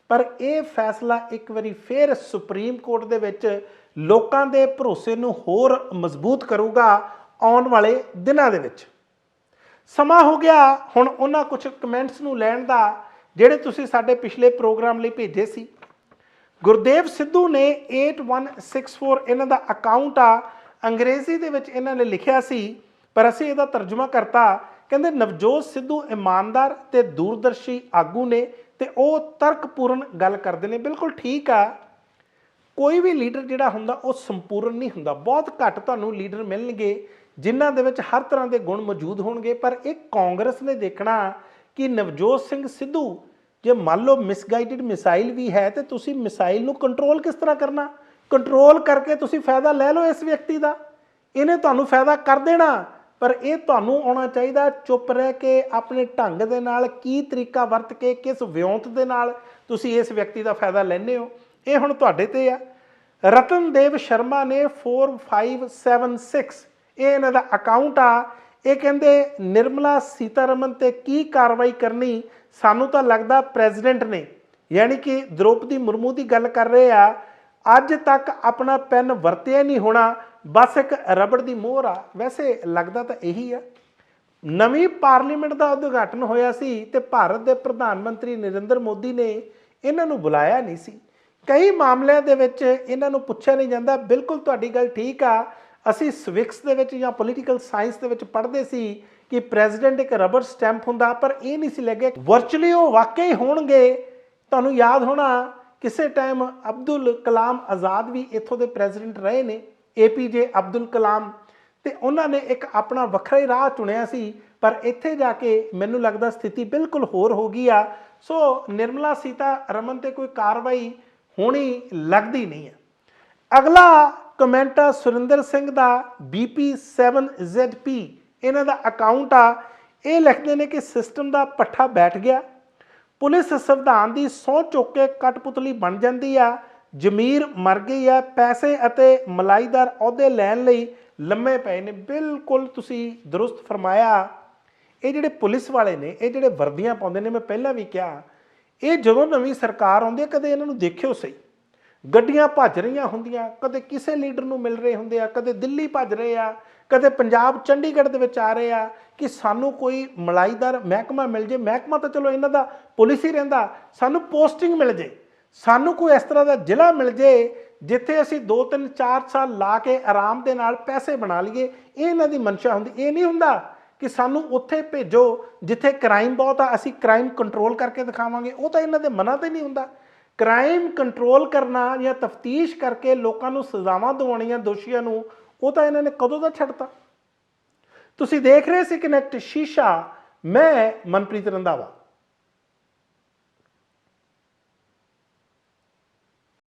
ਪਰ ਇਹ ਫੈਸਲਾ ਇੱਕ ਵਾਰੀ ਫੇਰ ਸੁਪਰੀਮ ਕੋਰਟ ਦੇ ਵਿੱਚ ਲੋਕਾਂ ਦੇ ਭਰੋਸੇ ਨੂੰ ਹੋਰ ਮਜ਼ਬੂਤ ਕਰੂਗਾ ਆਉਣ ਵਾਲੇ ਦਿਨਾਂ ਦੇ ਵਿੱਚ। ਸਮਾਂ ਹੋ ਗਿਆ, ਹੁਣ ਉਹਨਾਂ ਕੁਝ ਕਮੈਂਟਸ ਨੂੰ ਲੈਣ ਦਾ, ਜਿਹੜੇ ਤੁਸੀਂ ਸਾਡੇ ਪਿਛਲੇ ਪ੍ਰੋਗਰਾਮ ਲਈ ਭੇਜੇ ਸੀ। ਗੁਰਦੇਵ ਸਿੱਧੂ ਨੇ 8164 ਇਹਨਾਂ ਦਾ ਅਕਾਊਂਟ ਆ, ਅੰਗਰੇਜ਼ੀ ਦੇ ਵਿੱਚ ਇਹਨਾਂ ਨੇ ਲਿਖਿਆ ਸੀ, ਪਰ ਅਸੀਂ ਇਹਦਾ ਤਰਜਮਾ ਕਰਤਾ। ਕਹਿੰਦੇ, ਨਵਜੋਤ ਸਿੱਧੂ ਇਮਾਨਦਾਰ ਤੇ ਦੂਰਦਰਸ਼ੀ ਆਗੂ ਨੇ ਤੇ ਉਹ ਤਰਕਪੂਰਨ ਗੱਲ ਕਰਦੇ ਨੇ। ਬਿਲਕੁਲ ਠੀਕ ਆ। ਕੋਈ ਵੀ ਲੀਡਰ ਜਿਹੜਾ ਹੁੰਦਾ, ਉਹ ਸੰਪੂਰਨ ਨਹੀਂ ਹੁੰਦਾ। ਬਹੁਤ ਘੱਟ ਤੁਹਾਨੂੰ ਲੀਡਰ ਮਿਲਣਗੇ, ਜਿਨ੍ਹਾਂ ਦੇ ਵਿੱਚ ਹਰ ਤਰ੍ਹਾਂ ਦੇ ਗੁਣ ਮੌਜੂਦ ਹੋਣਗੇ। ਪਰ ਇਹ ਕਾਂਗਰਸ ਨੇ ਦੇਖਣਾ ਕਿ ਨਵਜੋਤ ਸਿੰਘ ਸਿੱਧੂ, ਜੇ ਮੰਨ ਲਓ ਮਿਸਗਾਈਡਡ ਮਿਸਾਈਲ ਵੀ ਹੈ, ਤੇ ਤੁਸੀਂ ਮਿਸਾਈਲ ਨੂੰ ਕੰਟਰੋਲ ਕਿਸ ਤਰ੍ਹਾਂ ਕਰਨਾ? ਕੰਟਰੋਲ ਕਰਕੇ ਤੁਸੀਂ ਫਾਇਦਾ ਲੈ ਲਓ ਇਸ ਵਿਅਕਤੀ ਦਾ। ਇਹਨੇ ਤੁਹਾਨੂੰ ਫਾਇਦਾ ਕਰ ਦੇਣਾ, ਪਰ ਇਹ ਤੁਹਾਨੂੰ ਆਉਣਾ ਚਾਹੀਦਾ ਚੁੱਪ ਰਹਿ ਕੇ ਆਪਣੇ ਢੰਗ ਦੇ ਨਾਲ ਕੀ ਤਰੀਕਾ ਵਰਤ ਕੇ, ਕਿਸ ਵਿਉਂਤ ਦੇ ਨਾਲ ਤੁਸੀਂ ਇਸ ਵਿਅਕਤੀ ਦਾ ਫਾਇਦਾ ਲੈਂਦੇ ਹੋ। ਇਹ ਹੁਣ ਤੁਹਾਡੇ ਤੇ ਆ। ਰਤਨਦੇਵ ਸ਼ਰਮਾ ਨੇ 4576 ਇਹ ਇਹਨਾਂ ਦਾ ਅਕਾਊਂਟ ਆ। ਇਹ ਕਹਿੰਦੇ, ਨਿਰਮਲਾ ਸੀਤਾਰਮਨ ਤੇ ਕੀ ਕਾਰਵਾਈ ਕਰਨੀ? ਸਾਨੂੰ ਤਾਂ ਲੱਗਦਾ ਪ੍ਰੈਜ਼ੀਡੈਂਟ ਨੇ। ਯਾਨੀ ਕਿ ਦ੍ਰੋਪਦੀ ਮੁਰਮੂ ਦੀ ਗੱਲ ਕਰ ਰਹੇ ਆ। ਅੱਜ ਤੱਕ ਆਪਣਾ ਪੈਨ ਵਰਤਿਆ ਨਹੀਂ ਹੋਣਾ। ਬਸ ਇੱਕ ਰਬੜ ਦੀ ਮੋਹਰ ਆ। ਵੈਸੇ ਲੱਗਦਾ ਤਾਂ ਇਹੀ ਆ। ਨਵੀਂ ਪਾਰਲੀਮੈਂਟ ਦਾ ਉਦਘਾਟਨ ਹੋਇਆ ਸੀ ਤੇ ਭਾਰਤ ਦੇ ਪ੍ਰਧਾਨ ਮੰਤਰੀ ਨਰਿੰਦਰ ਮੋਦੀ ਨੇ ਇਹਨਾਂ ਨੂੰ ਬੁਲਾਇਆ ਨਹੀਂ ਸੀ। ਕਈ ਮਾਮਲਿਆਂ ਦੇ ਵਿੱਚ ਇਹਨਾਂ ਨੂੰ ਪੁੱਛਿਆ ਨਹੀਂ ਜਾਂਦਾ, ਬਿਲਕੁਲ ਤੁਹਾਡੀ ਗੱਲ ਠੀਕ ਆ। ਅਸੀਂ ਸਵਿਕਸ ਦੇ ਵਿੱਚ ਜਾਂ ਪੋਲੀਟੀਕਲ ਸਾਇੰਸ ਦੇ ਵਿੱਚ ਪੜ੍ਹਦੇ ਸੀ ਕਿ ਪ੍ਰੈਜ਼ੀਡੈਂਟ ਇੱਕ ਰਬਰ ਸਟੈਂਪ ਹੁੰਦਾ, ਪਰ ਇਹ ਨਹੀਂ ਸੀ ਲੱਗਿਆ ਵਰਚੁਅਲੀ ਉਹ ਵਾਕਈ ਹੋਣਗੇ। ਤੁਹਾਨੂੰ ਯਾਦ ਹੋਣਾ, ਕਿਸੇ ਟਾਈਮ ਅਬਦੁਲ ਕਲਾਮ ਆਜ਼ਾਦ ਵੀ ਇੱਥੋਂ ਦੇ ਪ੍ਰੈਜ਼ੀਡੈਂਟ ਰਹੇ ਨੇ ਏਪੀਜੇ ਅਬਦੁਲ ਕਲਾਮ। ਤੇ ਉਹਨਾਂ ਨੇ ਇੱਕ ਆਪਣਾ ਵੱਖਰਾ ਹੀ ਰਾਹ ਚੁਣਿਆ ਸੀ, ਪਰ ਇੱਥੇ ਜਾ ਕੇ ਮੈਨੂੰ ਲੱਗਦਾ ਸਥਿਤੀ ਬਿਲਕੁਲ ਹੋਰ ਹੋ ਗਈ ਆ। ਸੋ ਨਿਰਮਲਾ ਸੀਤਾ ਰਮਨ ਤੇ ਕੋਈ ਕਾਰਵਾਈ ਹੋਣੀ ਲੱਗਦੀ ਨਹੀਂ ਹੈ। ਅਗਲਾ ਕਮੈਂਟ ਆ ਸੁਰਿੰਦਰ ਸਿੰਘ ਦਾ BP7ZP ਇਹਨਾਂ ਦਾ ਅਕਾਊਂਟ ਆ। ਇਹ ਲਿਖਦੇ ਨੇ ਕਿ ਸਿਸਟਮ ਦਾ ਪੱਠਾ ਬੈਠ ਗਿਆ। ਪੁਲਿਸ ਸੰਵਿਧਾਨ ਦੀ ਸਹੁੰ ਚੁੱਕ ਕੇ ਕਟਪੁਤਲੀ ਬਣ ਜਾਂਦੀ ਆ। ਜ਼ਮੀਰ ਮਰ ਗਈ ਆ। ਪੈਸੇ ਅਤੇ ਮਲਾਈਦਾਰ ਅਹੁਦੇ ਲੈਣ ਲਈ ਲੰਮੇ ਪਏ ਨੇ। ਬਿਲਕੁਲ ਤੁਸੀਂ ਦਰੁਸਤ ਫਰਮਾਇਆ। ਇਹ ਜਿਹੜੇ ਪੁਲਿਸ ਵਾਲੇ ਨੇ, ਇਹ ਜਿਹੜੇ ਵਰਦੀਆਂ ਪਾਉਂਦੇ ਨੇ, ਮੈਂ ਪਹਿਲਾਂ ਵੀ ਕਿਹਾ ਇਹ ਜਦੋਂ ਨਵੀਂ ਸਰਕਾਰ ਆਉਂਦੀ ਹੈ, ਕਦੇ ਇਹਨਾਂ ਨੂੰ ਦੇਖਿਓ ਸਹੀ। ਗੱਡੀਆਂ ਭੱਜ ਰਹੀਆਂ ਹੁੰਦੀਆਂ, ਕਦੇ ਕਿਸੇ ਲੀਡਰ ਨੂੰ ਮਿਲ ਰਹੇ ਹੁੰਦੇ ਆ, ਕਦੇ ਦਿੱਲੀ ਭੱਜ ਰਹੇ ਆ, ਕਦੇ ਪੰਜਾਬ ਚੰਡੀਗੜ੍ਹ ਦੇ ਵਿੱਚ ਆ ਰਹੇ ਆ ਕਿ ਸਾਨੂੰ ਕੋਈ ਮਲਾਈਦਾਰ ਮਹਿਕਮਾ ਮਿਲ ਜੇ। ਮਹਿਕਮਾ ਤਾਂ ਚਲੋ ਇਹਨਾਂ ਦਾ ਪੁਲਿਸ ਹੀ ਰਹਿੰਦਾ, ਸਾਨੂੰ ਪੋਸਟਿੰਗ ਮਿਲ ਜੇ, ਸਾਨੂੰ ਕੋਈ ਇਸ ਤਰ੍ਹਾਂ ਦਾ ਜ਼ਿਲ੍ਹਾ ਮਿਲ ਜੇ ਜਿੱਥੇ ਅਸੀਂ 2 3 4 ਸਾਲ ਲਾ ਕੇ ਆਰਾਮ ਦੇ ਨਾਲ ਪੈਸੇ ਬਣਾ ਲਈਏ। ਇਹ ਇਹਨਾਂ ਦੀ ਮਨਸ਼ਾ ਹੁੰਦੀ, ਇਹ ਨਹੀਂ ਹੁੰਦਾ ਕਿ ਸਾਨੂੰ ਉੱਥੇ ਭੇਜੋ ਜਿੱਥੇ ਕ੍ਰਾਈਮ ਬਹੁਤ ਆ, ਅਸੀਂ ਕ੍ਰਾਈਮ ਕੰਟਰੋਲ ਕਰਕੇ ਦਿਖਾਵਾਂਗੇ। ਉਹ ਤਾਂ ਇਹਨਾਂ ਦੇ ਮਨਾਂ ਤੇ ਨਹੀਂ ਹੁੰਦਾ। ਕ੍ਰਾਈਮ ਕੰਟਰੋਲ ਕਰਨਾ ਜਾਂ ਤਫਤੀਸ਼ ਕਰਕੇ ਲੋਕਾਂ ਨੂੰ ਸਜ਼ਾਵਾਂ ਦਿਵਾਉਣੀਆਂ ਦੋਸ਼ੀਆਂ ਨੂੰ, ਉਹ ਤਾਂ ਇਹਨਾਂ ਨੇ ਕਦੋਂ ਦਾ ਛੱਡਤਾ? ਤੁਸੀਂ ਦੇਖ ਰਹੇ ਸੀ ਕਨੈਕਟ ਸ਼ੀਸ਼ਾ, ਮੈਂ ਮਨਪ੍ਰੀਤ ਰੰਧਾਵਾ।